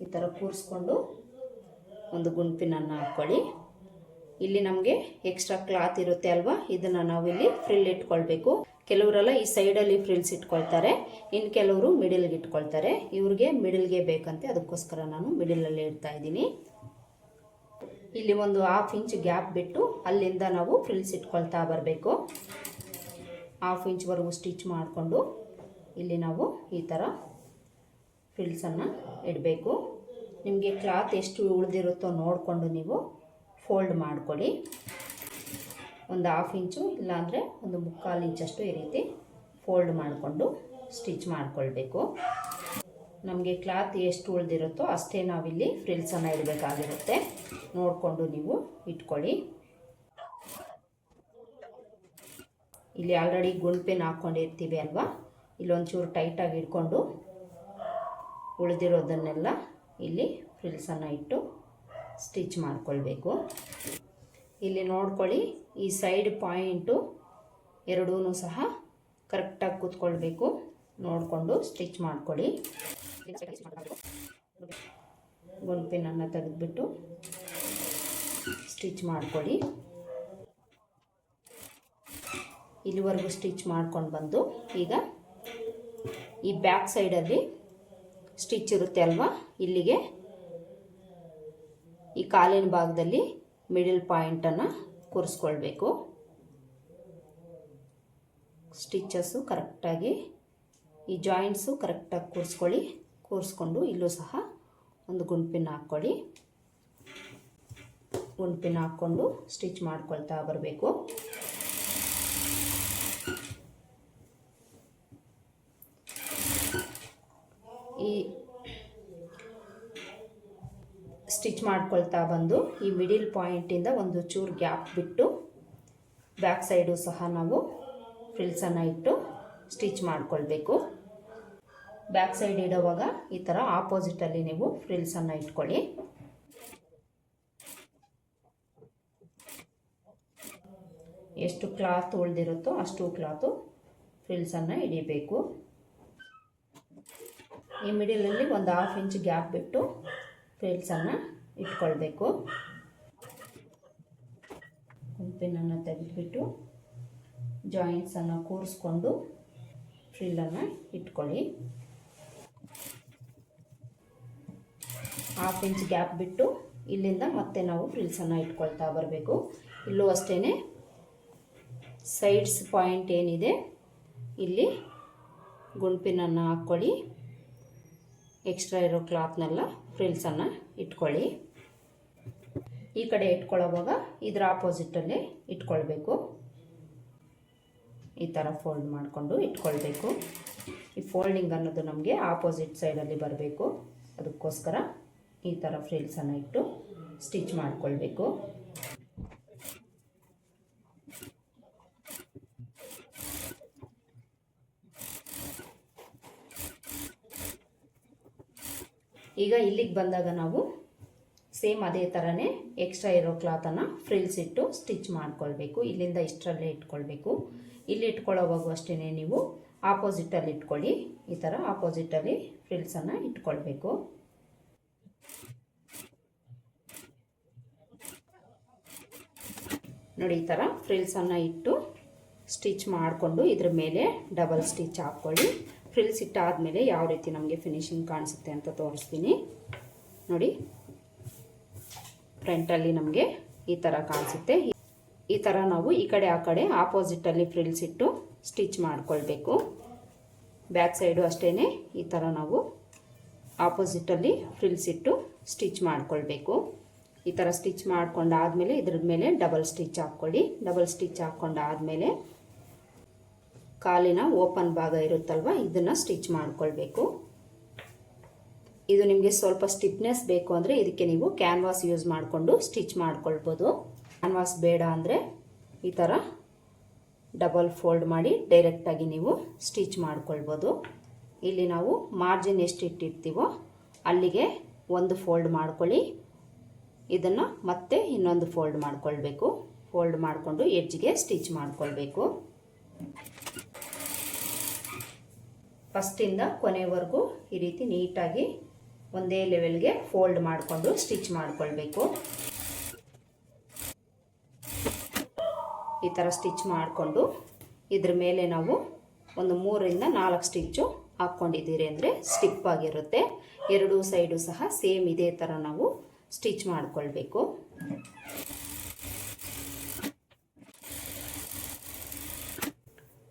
ಈ ಥರ ಕೂರಿಸ್ಕೊಂಡು ಒಂದು ಗುಂಪಿನನ್ನು ಹಾಕ್ಕೊಳ್ಳಿ ಇಲ್ಲಿ ನಮಗೆ ಎಕ್ಸ್ಟ್ರಾ ಕ್ಲಾತ್ ಇರುತ್ತೆ ಅಲ್ವಾ? ಇದನ್ನು ನಾವು ಇಲ್ಲಿ ಫ್ರಿಲ್ ಇಟ್ಕೊಳ್ಬೇಕು. ಕೆಲವರೆಲ್ಲ ಈ ಸೈಡಲ್ಲಿ ಫ್ರಿಲ್ಸ್ ಇಟ್ಕೊಳ್ತಾರೆ. ಇನ್ನು ಕೆಲವರು ಮಿಡಿಲ್ಗೆ ಇಟ್ಕೊಳ್ತಾರೆ. ಇವ್ರಿಗೆ ಮಿಡಿಲ್ಗೆ ಬೇಕಂತೆ. ಅದಕ್ಕೋಸ್ಕರ ನಾನು ಮಿಡಿಲಲ್ಲಿ ಇಡ್ತಾ ಇದ್ದೀನಿ. ಇಲ್ಲಿ ಒಂದು ಹಾಫ್ ಇಂಚ್ ಗ್ಯಾಪ್ ಬಿಟ್ಟು ಅಲ್ಲಿಂದ ನಾವು ಫ್ರಿಲ್ಸ್ ಇಟ್ಕೊಳ್ತಾ ಬರಬೇಕು. ಹಾಫ್ ಇಂಚ್ವರೆಗೂ ಸ್ಟಿಚ್ ಮಾಡಿಕೊಂಡು ಇಲ್ಲಿ ನಾವು ಈ ಥರ ಫ್ರಿಲ್ಸನ್ನು ಇಡಬೇಕು. ನಿಮಗೆ ಕ್ಲಾತ್ ಎಷ್ಟು ಉಳಿದಿರುತ್ತೋ ನೋಡಿಕೊಂಡು ನೀವು ಫೋಲ್ಡ್ ಮಾಡ್ಕೊಳ್ಳಿ. ಒಂದು ಹಾಫ್ ಇಂಚು, ಇಲ್ಲಾಂದರೆ ಒಂದು ಮುಕ್ಕಾಲು ಇಂಚಷ್ಟು ಈ ರೀತಿ ಫೋಲ್ಡ್ ಮಾಡಿಕೊಂಡು ಸ್ಟಿಚ್ ಮಾಡಿಕೊಳ್ಬೇಕು. ನಮಗೆ ಕ್ಲಾತ್ ಎಷ್ಟು ಉಳಿದಿರುತ್ತೋ ಅಷ್ಟೇ ನಾವಿಲ್ಲಿ ಫ್ರಿಲ್ಸನ್ನು ಇಡಬೇಕಾಗಿರುತ್ತೆ. ನೋಡಿಕೊಂಡು ನೀವು ಇಟ್ಕೊಳ್ಳಿ. ಇಲ್ಲಿ ಆಲ್ರೆಡಿ ಗುಂಡ್ಪೆನ್ ಹಾಕ್ಕೊಂಡಿರ್ತೀವಿ ಅಲ್ವಾ? ಇಲ್ಲೊಂಚೂರು ಟೈಟಾಗಿ ಇಟ್ಕೊಂಡು ಉಳಿದಿರೋದನ್ನೆಲ್ಲ ಇಲ್ಲಿ ಫ್ರಿಲ್ಸನ್ನು ಇಟ್ಟು ಸ್ಟಿಚ್ ಮಾಡಿಕೊಳ್ಬೇಕು. ಇಲ್ಲಿ ನೋಡ್ಕೊಳ್ಳಿ, ಈ ಸೈಡ್ ಪಾಯಿಂಟು ಎರಡೂ ಸಹ ಕರೆಕ್ಟಾಗಿ ಕೂತ್ಕೊಳ್ಬೇಕು. ನೋಡಿಕೊಂಡು ಸ್ಟಿಚ್ ಮಾಡ್ಕೊಳ್ಳಿ. ಗುಂಪಿನನ್ನು ತೆಗೆದುಬಿಟ್ಟು ಸ್ಟಿಚ್ ಮಾಡ್ಕೊಳ್ಳಿ. ಇಲ್ಲಿವರೆಗೂ ಸ್ಟಿಚ್ ಮಾಡ್ಕೊಂಡು ಬಂದು, ಈಗ ಈ ಬ್ಯಾಕ್ ಸೈಡಲ್ಲಿ ಸ್ಟಿಚ್ ಇರುತ್ತೆ ಅಲ್ವಾ? ಇಲ್ಲಿಗೆ ಈ ಕಾಲಿನ ಭಾಗದಲ್ಲಿ ಮಿಡಿಲ್ ಪಾಯಿಂಟನ್ನು ಕೂರಿಸ್ಕೊಳ್ಬೇಕು. ಸ್ಟಿಚಸ್ಸು ಕರೆಕ್ಟಾಗಿ ಈ ಜಾಯಿಂಟ್ಸು ಕರೆಕ್ಟಾಗಿ ಕೂರಿಸ್ಕೊಳ್ಳಿ. ಕೂರಿಸ್ಕೊಂಡು ಇಲ್ಲೂ ಸಹ ಒಂದು ಗುಂಪಿನ ಹಾಕ್ಕೊಳ್ಳಿ. ಗುಂಪಿನ ಹಾಕ್ಕೊಂಡು ಸ್ಟಿಚ್ ಮಾಡ್ಕೊಳ್ತಾ ಬರಬೇಕು. ಈ ಮಾಡ್ಕೊಳ್ತಾ ಬಂದು ಈ ಮಿಡಿಲ್ ಪಾಯಿಂಟಿಂದ ಒಂದು ಚೂರು ಗ್ಯಾಪ್ ಬಿಟ್ಟು ಬ್ಯಾಕ್ ಸೈಡು ಸಹ ನಾವು ಫ್ರಿಲ್ಸನ್ನು ಇಟ್ಟು ಸ್ಟಿಚ್ ಮಾಡ್ಕೊಳ್ಬೇಕು. ಬ್ಯಾಕ್ ಸೈಡ್ ಇಡೋವಾಗ ಈ ಥರ ಆಪೋಸಿಟಲ್ಲಿ ನೀವು ಫ್ರಿಲ್ಸನ್ನು ಇಟ್ಕೊಳ್ಳಿ. ಎಷ್ಟು ಕ್ಲಾತ್ ಉಳಿದಿರುತ್ತೋ ಅಷ್ಟು ಕ್ಲಾತು ಫ್ರಿಲ್ಸನ್ನು ಹಿಡಿಬೇಕು. ಈ ಮಿಡಿಲಲ್ಲಿ ಒಂದು ಹಾಫ್ ಇಂಚ್ ಗ್ಯಾಪ್ ಬಿಟ್ಟು ಫ್ರಿಲ್ಸನ್ನು ಇಟ್ಕೊಳ್ಬೇಕು. ಗುಂಪಿನನ್ನು ತೆಗೆದುಬಿಟ್ಟು ಜಾಯಿಂಟ್ಸನ್ನು ಕೂರಿಸ್ಕೊಂಡು ಫ್ರಿಲ್ಲನ್ನು ಇಟ್ಕೊಳ್ಳಿ. ಹಾಫ್ ಇಂಚ್ ಗ್ಯಾಪ್ ಬಿಟ್ಟು ಇಲ್ಲಿಂದ ಮತ್ತೆ ನಾವು ಫ್ರಿಲ್ಸನ್ನು ಇಟ್ಕೊಳ್ತಾ ಬರಬೇಕು. ಇಲ್ಲೂ ಅಷ್ಟೇ ಸೈಡ್ಸ್ ಪಾಯಿಂಟ್ ಏನಿದೆ, ಇಲ್ಲಿ ಗುಂಪಿನನ್ನು ಹಾಕ್ಕೊಳ್ಳಿ. ಎಕ್ಸ್ಟ್ರಾ ಇರೋ ಕ್ಲಾತ್ನೆಲ್ಲ ಫ್ರಿಲ್ಸನ್ನು ಇಟ್ಕೊಳ್ಳಿ. ಈ ಕಡೆ ಇಟ್ಕೊಳ್ಳೋವಾಗ ಇದರ ಆಪೋಸಿಟಲ್ಲಿ ಇಟ್ಕೊಳ್ಬೇಕು. ಈ ಥರ ಫೋಲ್ಡ್ ಮಾಡಿಕೊಂಡು ಇಟ್ಕೊಳ್ಬೇಕು. ಈ ಫೋಲ್ಡಿಂಗ್ ಅನ್ನೋದು ನಮಗೆ ಆಪೋಸಿಟ್ ಸೈಡಲ್ಲಿ ಬರಬೇಕು. ಅದಕ್ಕೋಸ್ಕರ ಈ ಥರ ಫ್ರಿಲ್ಸನ್ನು ಇಟ್ಟು ಸ್ಟಿಚ್ ಮಾಡಿಕೊಳ್ಬೇಕು. ಈಗ ಇಲ್ಲಿಗೆ ಬಂದಾಗ ನಾವು ಸೇಮ್ ಅದೇ ಥರನೇ ಎಕ್ಸ್ಟ್ರಾ ಇರೋ ಕ್ಲಾತನ್ನು ಫ್ರಿಲ್ಸ್ ಇಟ್ಟು ಸ್ಟಿಚ್ ಮಾಡ್ಕೊಳ್ಬೇಕು. ಇಲ್ಲಿಂದ ಇಷ್ಟರಲ್ಲೇ ಇಟ್ಕೊಳ್ಬೇಕು. ಇಲ್ಲಿ ಇಟ್ಕೊಳ್ಳೋವಾಗೂ ಅಷ್ಟೇ ನೀವು. ಆಪೋಸಿಟಲ್ಲಿ ಇಟ್ಕೊಳ್ಳಿ. ಈ ಥರ ಆಪೋಸಿಟಲ್ಲಿ ಫ್ರಿಲ್ಸನ್ನು ಇಟ್ಕೊಳ್ಬೇಕು. ನೋಡಿ, ಈ ಥರ ಫ್ರಿಲ್ಸನ್ನು ಇಟ್ಟು ಸ್ಟಿಚ್ ಮಾಡಿಕೊಂಡು ಇದ್ರ ಮೇಲೆ ಡಬಲ್ ಸ್ಟಿಚ್ ಹಾಕ್ಕೊಳ್ಳಿ. ಫ್ರಿಲ್ಸ್ ಇಟ್ಟಾದಮೇಲೆ ಯಾವ ರೀತಿ ನಮಗೆ ಫಿನಿಶಿಂಗ್ ಕಾಣಿಸುತ್ತೆ ಅಂತ ತೋರಿಸ್ತೀನಿ. ನೋಡಿ ಫ್ರಂಟಲ್ಲಿ ನಮಗೆ ಈ ಥರ ಕಾಣಿಸುತ್ತೆ. ಈ ಥರ ನಾವು ಈ ಕಡೆ ಆ ಕಡೆ ಆಪೋಸಿಟಲ್ಲಿ ಫ್ರಿಲ್ಸ್ ಇಟ್ಟು ಸ್ಟಿಚ್ ಮಾಡಿಕೊಳ್ಬೇಕು. ಬ್ಯಾಕ್ ಸೈಡು ಅಷ್ಟೇ ಈ ಥರ ನಾವು ಆಪೋಸಿಟಲ್ಲಿ ಫ್ರಿಲ್ಸ್ ಇಟ್ಟು ಸ್ಟಿಚ್ ಮಾಡಿಕೊಳ್ಬೇಕು. ಈ ಥರ ಸ್ಟಿಚ್ ಮಾಡ್ಕೊಂಡಾದಮೇಲೆ ಇದ್ರ ಮೇಲೆ ಡಬಲ್ ಸ್ಟಿಚ್ ಹಾಕ್ಕೊಳ್ಳಿ. ಡಬಲ್ ಸ್ಟಿಚ್ ಹಾಕ್ಕೊಂಡಾದಮೇಲೆ ಕಾಲಿನ ಓಪನ್ ಭಾಗ ಇರುತ್ತಲ್ವ, ಇದನ್ನು ಸ್ಟಿಚ್ ಮಾಡ್ಕೊಳ್ಬೇಕು. ಇದು ನಿಮಗೆ ಸ್ವಲ್ಪ ಸ್ಟಿಫ್ನೆಸ್ ಬೇಕು ಅಂದರೆ ಇದಕ್ಕೆ ನೀವು ಕ್ಯಾನ್ವಾಸ್ ಯೂಸ್ ಮಾಡಿಕೊಂಡು ಸ್ಟಿಚ್ ಮಾಡ್ಕೊಳ್ಬೋದು. ಕ್ಯಾನ್ವಾಸ್ ಬೇಡ ಅಂದರೆ ಈ ಥರ ಡಬಲ್ ಫೋಲ್ಡ್ ಮಾಡಿ ಡೈರೆಕ್ಟಾಗಿ ನೀವು ಸ್ಟಿಚ್ ಮಾಡ್ಕೊಳ್ಬೋದು. ಇಲ್ಲಿ ನಾವು ಮಾರ್ಜಿನ್ ಎಷ್ಟು ಇಟ್ಟಿರ್ತೀವೋ ಅಲ್ಲಿಗೆ ಒಂದು ಫೋಲ್ಡ್ ಮಾಡ್ಕೊಳ್ಳಿ. ಇದನ್ನು ಮತ್ತೆ ಇನ್ನೊಂದು ಫೋಲ್ಡ್ ಮಾಡ್ಕೊಳ್ಬೇಕು. ಫೋಲ್ಡ್ ಮಾಡಿಕೊಂಡು ಎಡ್ಜ್ಗೆ ಸ್ಟಿಚ್ ಮಾಡ್ಕೊಳ್ಬೇಕು. ಫಸ್ಟಿಂದ ಕೊನೆವರೆಗೂ ಈ ರೀತಿ ನೀಟಾಗಿ ಒಂದೇ ಲೆವೆಲ್ಗೆ ಫೋಲ್ಡ್ ಮಾಡಿಕೊಂಡು ಸ್ಟಿಚ್ ಮಾಡಿಕೊಳ್ಬೇಕು. ಈ ಥರ ಸ್ಟಿಚ್ ಮಾಡಿಕೊಂಡು ಇದ್ರ ಮೇಲೆ ನಾವು ಒಂದು ಮೂರರಿಂದ ನಾಲ್ಕು ಸ್ಟಿಚ್ಚು ಹಾಕ್ಕೊಂಡಿದ್ದೀರಿ ಅಂದರೆ ಸ್ಟಿಪ್ ಆಗಿರುತ್ತೆ. ಎರಡೂ ಸೈಡು ಸಹ ಸೇಮ್ ಇದೇ ಥರ ನಾವು ಸ್ಟಿಚ್ ಮಾಡಿಕೊಳ್ಬೇಕು.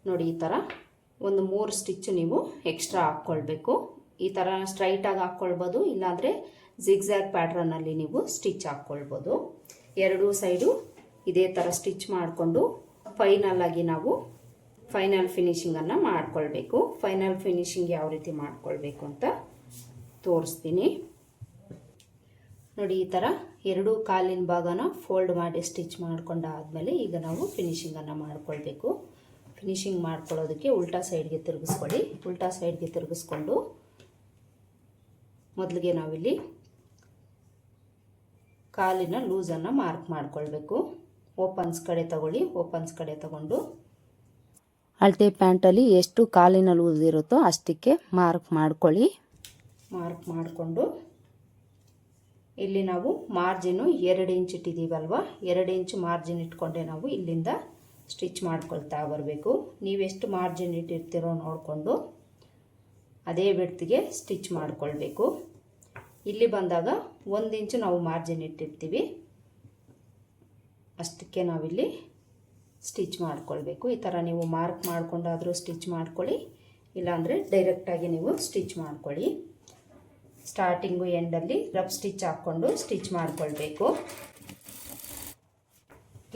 ನೋಡಿ ಈ ಥರ ಒಂದು ಮೂರು ಸ್ಟಿಚ್ಚು ನೀವು ಎಕ್ಸ್ಟ್ರಾ ಹಾಕ್ಕೊಳ್ಬೇಕು. ಈ ಥರ ಸ್ಟ್ರೈಟಾಗಿ ಹಾಕ್ಕೊಳ್ಬೋದು ಇಲ್ಲಾಂದರೆ ಜಿಗ್ಝ್ಯಾಗ್ ಪ್ಯಾಟ್ರನಲ್ಲಿ ನೀವು ಸ್ಟಿಚ್ ಹಾಕ್ಕೊಳ್ಬೋದು ಎರಡೂ ಸೈಡು ಇದೇ ಥರ ಸ್ಟಿಚ್ ಮಾಡಿಕೊಂಡು ಫೈನಲ್ ಆಗಿ ನಾವು ಫೈನಲ್ ಫಿನಿಶಿಂಗನ್ನು ಮಾಡಿಕೊಳ್ಬೇಕು. ಫೈನಲ್ ಫಿನಿಶಿಂಗ್ ಯಾವ ರೀತಿ ಮಾಡಿಕೊಳ್ಬೇಕು ಅಂತ ತೋರಿಸ್ತೀನಿ. ನೋಡಿ, ಈ ಥರ ಎರಡೂ ಕಾಲಿನ ಭಾಗನ ಫೋಲ್ಡ್ ಮಾಡಿ ಸ್ಟಿಚ್ ಮಾಡ್ಕೊಂಡಾದಮೇಲೆ ಈಗ ನಾವು ಫಿನಿಶಿಂಗನ್ನು ಮಾಡಿಕೊಳ್ಬೇಕು. ಫಿನಿಶಿಂಗ್ ಮಾಡ್ಕೊಳ್ಳೋದಕ್ಕೆ ಉಲ್ಟಾ ಸೈಡ್ಗೆ ತಿರುಗಿಸ್ಕೊಳ್ಳಿ. ಉಲ್ಟಾ ಸೈಡ್ಗೆ ತಿರುಗಿಸ್ಕೊಂಡು ಮೊದಲಿಗೆ ನಾವಿಲ್ಲಿ ಕಾಲಿನ ಲೂಸನ್ನು ಮಾರ್ಕ್ ಮಾಡಿಕೊಳ್ಬೇಕು. ಓಪನ್ಸ್ ಕಡೆ ತಗೊಳ್ಳಿ ಓಪನ್ಸ್ ಕಡೆ ತಗೊಂಡು. ಅಳತೆ ಪ್ಯಾಂಟಲ್ಲಿ ಎಷ್ಟು ಕಾಲಿನ ಲೂಸ್ ಇರುತ್ತೋ ಅಷ್ಟಕ್ಕೆ ಮಾರ್ಕ್ ಮಾಡ್ಕೊಳ್ಳಿ. ಮಾರ್ಕ್ ಮಾಡಿಕೊಂಡು ಇಲ್ಲಿ ನಾವು ಮಾರ್ಜಿನು ಎರಡು ಇಂಚ್ ಇಟ್ಟಿದ್ದೀವಲ್ವ? ಎರಡು ಇಂಚ್ ಮಾರ್ಜಿನ್ ಇಟ್ಕೊಂಡೆ ನಾವು ಇಲ್ಲಿಂದ ಸ್ಟಿಚ್ ಮಾಡ್ಕೊಳ್ತಾ ಬರಬೇಕು. ನೀವೆಷ್ಟು ಮಾರ್ಜಿನ್ ಇಟ್ಟಿರ್ತೀರೋ ನೋಡಿಕೊಂಡು. ಅದೇ ಬೆಡ್ತಿಗೆ ಸ್ಟಿಚ್ ಮಾಡಿಕೊಳ್ಬೇಕು. ಇಲ್ಲಿ ಬಂದಾಗ ಒಂದು ಇಂಚು ನಾವು ಮಾರ್ಜಿನ್ ಇಟ್ಟಿರ್ತೀವಿ. ಅಷ್ಟಕ್ಕೆ ನಾವಿಲ್ಲಿ ಸ್ಟಿಚ್ ಮಾಡಿಕೊಳ್ಬೇಕು. ಈ ಥರ ನೀವು ಮಾರ್ಕ್ ಮಾಡಿಕೊಂಡಾದರೂ ಸ್ಟಿಚ್ ಮಾಡ್ಕೊಳ್ಳಿ. ಇಲ್ಲಾಂದರೆ ಡೈರೆಕ್ಟಾಗಿ ನೀವು ಸ್ಟಿಚ್ ಮಾಡ್ಕೊಳ್ಳಿ. ಸ್ಟಾರ್ಟಿಂಗು ಎಂಡಲ್ಲಿ ರಫ್ ಸ್ಟಿಚ್ ಹಾಕ್ಕೊಂಡು ಸ್ಟಿಚ್ ಮಾಡಿಕೊಳ್ಬೇಕು.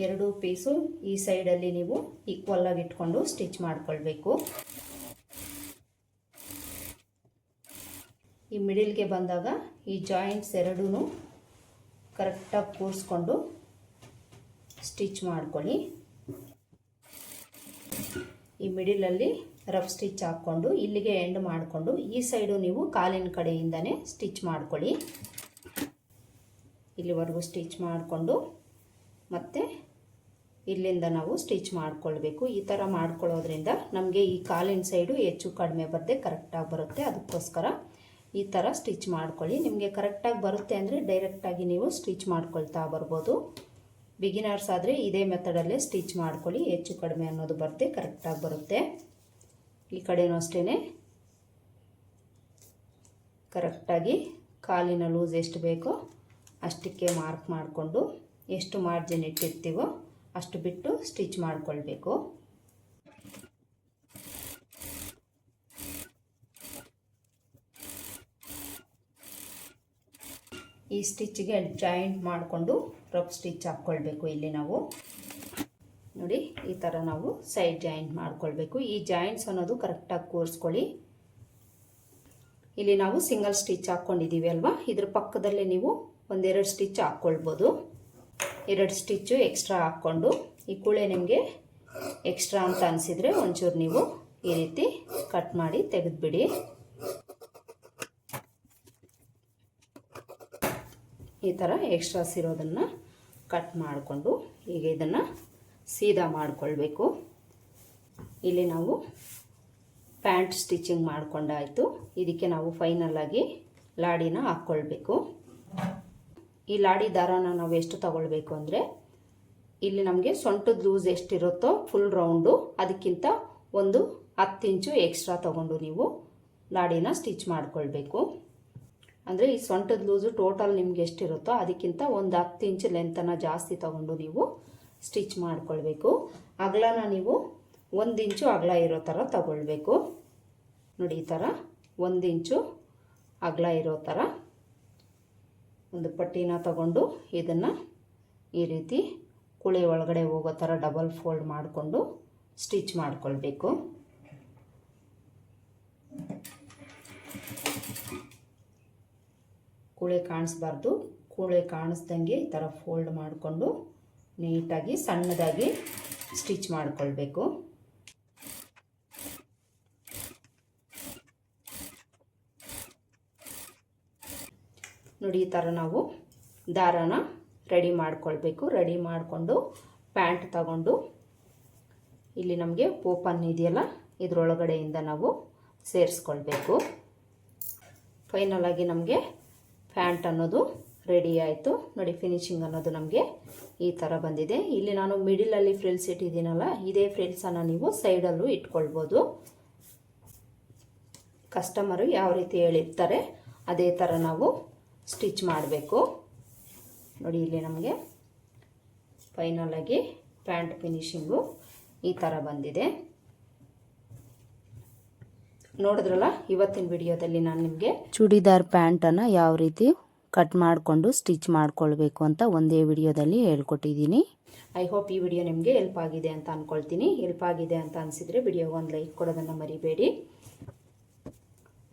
ಎರಡು ಪೀಸು ಈ ಸೈಡಲ್ಲಿ ನೀವು ಈಕ್ವಲ್ ಆಗಿ ಇಟ್ಕೊಂಡು ಸ್ಟಿಚ್ ಮಾಡ್ಕೊಳ್ಬೇಕು. ಈ ಮಿಡಿಲ್ಗೆ ಬಂದಾಗ ಈ ಜಾಯಿಂಟ್ಸ್ ಎರಡೂ ಕರೆಕ್ಟಾಗಿ ಕೂರಿಸ್ಕೊಂಡು ಸ್ಟಿಚ್ ಮಾಡ್ಕೊಳ್ಳಿ. ಈ ಮಿಡಿಲಲ್ಲಿ ರಫ್ ಸ್ಟಿಚ್ ಹಾಕ್ಕೊಂಡು ಇಲ್ಲಿಗೆ ಎಂಡ್ ಮಾಡಿಕೊಂಡು ಈ ಸೈಡು ನೀವು ಕಾಲಿನ ಕಡೆಯಿಂದನೇ ಸ್ಟಿಚ್ ಮಾಡ್ಕೊಳ್ಳಿ. ಇಲ್ಲಿವರೆಗೂ ಸ್ಟಿಚ್ ಮಾಡಿಕೊಂಡು ಮತ್ತು ಇಲ್ಲಿಂದ ನಾವು ಸ್ಟಿಚ್ ಮಾಡ್ಕೊಳ್ಬೇಕು. ಈ ಥರ ಮಾಡ್ಕೊಳ್ಳೋದ್ರಿಂದ ನಮಗೆ ಈ ಕಾಲಿನ ಸೈಡು ಹೆಚ್ಚು ಕಡಿಮೆ ಬರದೆ ಕರೆಕ್ಟಾಗಿ ಬರುತ್ತೆ. ಅದಕ್ಕೋಸ್ಕರ ಈ ಥರ ಸ್ಟಿಚ್ ಮಾಡ್ಕೊಳ್ಳಿ. ನಿಮಗೆ ಕರೆಕ್ಟಾಗಿ ಬರುತ್ತೆ ಅಂದರೆ ಡೈರೆಕ್ಟಾಗಿ ನೀವು ಸ್ಟಿಚ್ ಮಾಡ್ಕೊಳ್ತಾ ಬರ್ಬೋದು. ಬಿಗಿನರ್ಸ್ ಆದರೆ ಇದೇ ಮೆಥಡಲ್ಲೇ ಸ್ಟಿಚ್ ಮಾಡ್ಕೊಳ್ಳಿ. ಹೆಚ್ಚು ಕಡಿಮೆ ಅನ್ನೋದು ಬರುತ್ತೆ ಕರೆಕ್ಟಾಗಿ ಬರುತ್ತೆ. ಈ ಕಡೆನೂ ಅಷ್ಟೇ ಕರೆಕ್ಟಾಗಿ ಕಾಲಿನ ಲೂಸ್ ಎಷ್ಟು ಬೇಕೋ ಅಷ್ಟಕ್ಕೆ ಮಾರ್ಕ್ ಮಾಡಿಕೊಂಡು ಎಷ್ಟು ಮಾರ್ಜಿನ್ ಇಟ್ಟಿರ್ತೀವೋ ಅಷ್ಟು ಬಿಟ್ಟು ಸ್ಟಿಚ್ ಮಾಡಿಕೊಳ್ಬೇಕು. ಈ ಸ್ಟಿಚ್ಗೆ ಜಾಯಿಂಟ್ ಮಾಡಿಕೊಂಡು ರಫ್ ಸ್ಟಿಚ್ ಹಾಕ್ಕೊಳ್ಬೇಕು ಇಲ್ಲಿ ನಾವು. ನೋಡಿ, ಈ ಥರ ನಾವು ಸೈಡ್ ಜಾಯಿಂಟ್ ಮಾಡ್ಕೊಳ್ಬೇಕು. ಈ ಜಾಯಿಂಟ್ಸ್ ಅನ್ನೋದು ಕರೆಕ್ಟಾಗಿ ಕೂರಿಸ್ಕೊಳ್ಳಿ. ಇಲ್ಲಿ ನಾವು ಸಿಂಗಲ್ ಸ್ಟಿಚ್ ಹಾಕ್ಕೊಂಡಿದ್ದೀವಿ ಅಲ್ವಾ? ಇದ್ರ ಪಕ್ಕದಲ್ಲೇ ನೀವು ಒಂದೆರಡು ಸ್ಟಿಚ್ ಹಾಕ್ಕೊಳ್ಬೋದು. ಎರಡು ಸ್ಟಿಚ್ಚು ಎಕ್ಸ್ಟ್ರಾ ಹಾಕ್ಕೊಂಡು, ಈ ಕೂಳೆ ನಿಮಗೆ ಎಕ್ಸ್ಟ್ರಾ ಅಂತ ಅನಿಸಿದರೆ ಒಂಚೂರು ನೀವು ಈ ರೀತಿ ಕಟ್ ಮಾಡಿ ತೆಗೆದುಬಿಡಿ. ಈ ಥರ ಎಕ್ಸ್ಟ್ರಾಸ್ ಇರೋದನ್ನು ಕಟ್ ಮಾಡಿಕೊಂಡು ಈಗ ಇದನ್ನು ಸೀದಾ ಮಾಡಿಕೊಳ್ಬೇಕು. ಇಲ್ಲಿ ನಾವು ಪ್ಯಾಂಟ್ ಸ್ಟಿಚಿಂಗ್ ಮಾಡಿಕೊಂಡಾಯಿತು. ಇದಕ್ಕೆ ನಾವು ಫೈನಲಾಗಿ ಲಾಡಿನ ಹಾಕ್ಕೊಳ್ಬೇಕು. ಈ ಲಾಡಿ ದಾರಾನ ನಾವು ಎಷ್ಟು ತಗೊಳ್ಬೇಕು ಅಂದರೆ ಇಲ್ಲಿ ನಮಗೆ ಸೊಂಟದ ಲೂಸ್ ಎಷ್ಟಿರುತ್ತೋ ಫುಲ್ ರೌಂಡು ಅದಕ್ಕಿಂತ ಒಂದು ಹತ್ತು ಇಂಚು ಎಕ್ಸ್ಟ್ರಾ ತಗೊಂಡು ನೀವು ಲಾಡಿನ ಸ್ಟಿಚ್ ಮಾಡ್ಕೊಳ್ಬೇಕು. ಅಂದರೆ ಈ ಸೊಂಟದ ಲೂಸು ಟೋಟಲ್ ನಿಮ್ಗೆ ಎಷ್ಟಿರುತ್ತೋ ಅದಕ್ಕಿಂತ ಒಂದು ಹತ್ತು ಇಂಚು ಲೆಂತನ್ನು ಜಾಸ್ತಿ ತಗೊಂಡು ನೀವು ಸ್ಟಿಚ್ ಮಾಡ್ಕೊಳ್ಬೇಕು. ಅಗಲನ ನೀವು ಒಂದು ಇಂಚು ಅಗಲ ಇರೋ ಥರ ತಗೊಳ್ಬೇಕು. ನೋಡಿ ಈ ಥರ ಒಂದು ಇಂಚು ಅಗಲ ಇರೋ ಥರ ಒಂದು ಪಟ್ಟಿನ ತಗೊಂಡು ಇದನ್ನು ಈ ರೀತಿ ಕುಳಿ ಒಳಗಡೆ ಹೋಗೋ ಥರ ಡಬಲ್ ಫೋಲ್ಡ್ ಮಾಡಿಕೊಂಡು ಸ್ಟಿಚ್ ಮಾಡ್ಕೊಳ್ಬೇಕು. ಕೂಳೆ ಕಾಣಿಸ್ಬಾರ್ದು. ಕೂಳೆ ಕಾಣಿಸ್ದಂಗೆ ಈ ಥರ ಫೋಲ್ಡ್ ಮಾಡಿಕೊಂಡು ನೀಟಾಗಿ ಸಣ್ಣದಾಗಿ ಸ್ಟಿಚ್ ಮಾಡಿಕೊಳ್ಬೇಕು. ನೋಡಿ, ಈ ಥರ ನಾವು ದಾರಾನ ರೆಡಿ ಮಾಡಿಕೊಳ್ಬೇಕು. ರೆಡಿ ಮಾಡಿಕೊಂಡು ಪ್ಯಾಂಟ್ ತಗೊಂಡು ಇಲ್ಲಿ ನಮಗೆ ಓಪನ್ ಇದೆಯಲ್ಲ? ಇದರೊಳಗಡೆಯಿಂದ ನಾವು ಸೇರಿಸ್ಕೊಳ್ಬೇಕು. ಫೈನಲಾಗಿ ನಮಗೆ ಪ್ಯಾಂಟ್ ಅನ್ನೋದು ರೆಡಿ ಆಯಿತು. ನೋಡಿ ಫಿನಿಶಿಂಗ್ ಅನ್ನೋದು ನಮಗೆ ಈ ಥರ ಬಂದಿದೆ. ಇಲ್ಲಿ ನಾನು ಮಿಡಿಲಲ್ಲಿ ಫ್ರಿಲ್ಸ್ ಇಟ್ಟಿದ್ದೀನಲ್ಲ ಇದೇ ಫ್ರಿಲ್ಸನ್ನು ನೀವು ಸೈಡಲ್ಲೂ ಇಟ್ಕೊಳ್ಬೋದು. ಕಸ್ಟಮರು ಯಾವ ರೀತಿ ಹೇಳಿರ್ತಾರೆ, ಅದೇ ಥರ ನಾವು ಸ್ಟಿಚ್ ಮಾಡಬೇಕು. ನೋಡಿ, ಇಲ್ಲಿ ನಮಗೆ ಫೈನಲ್ ಆಗಿ ಪ್ಯಾಂಟ್ ಫಿನಿಶಿಂಗು ಈ ಥರ ಬಂದಿದೆ. ನೋಡಿದ್ರಲ್ಲ ಇವತ್ತಿನ ವಿಡಿಯೋದಲ್ಲಿ ನಾನು ನಿಮಗೆ ಚೂಡಿದಾರ್ ಪ್ಯಾಂಟನ್ನು ಯಾವ ರೀತಿ ಕಟ್ ಮಾಡಿಕೊಂಡು ಸ್ಟಿಚ್ ಮಾಡ್ಕೊಳ್ಬೇಕು ಅಂತ ಒಂದೇ ವಿಡಿಯೋದಲ್ಲಿ ಹೇಳ್ಕೊಟ್ಟಿದ್ದೀನಿ. ಐ ಹೋಪ್ ಈ ವಿಡಿಯೋ ನಿಮಗೆ ಹೆಲ್ಪ್ ಆಗಿದೆ ಅಂತ ಅಂದ್ಕೊಳ್ತೀನಿ ಹೆಲ್ಪ್ ಆಗಿದೆ ಅಂತ ಅನಿಸಿದರೆ ವಿಡಿಯೋಗೆ ಒಂದು ಲೈಕ್ ಕೊಡೋದನ್ನು ಮರಿಬೇಡಿ.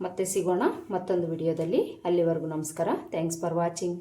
ಮತ್ತೆ ಸಿಗೋಣ ಮತ್ತೊಂದು ವಿಡಿಯೋದಲ್ಲಿ. ಅಲ್ಲಿವರೆಗೂ ನಮಸ್ಕಾರ. Thanks for watching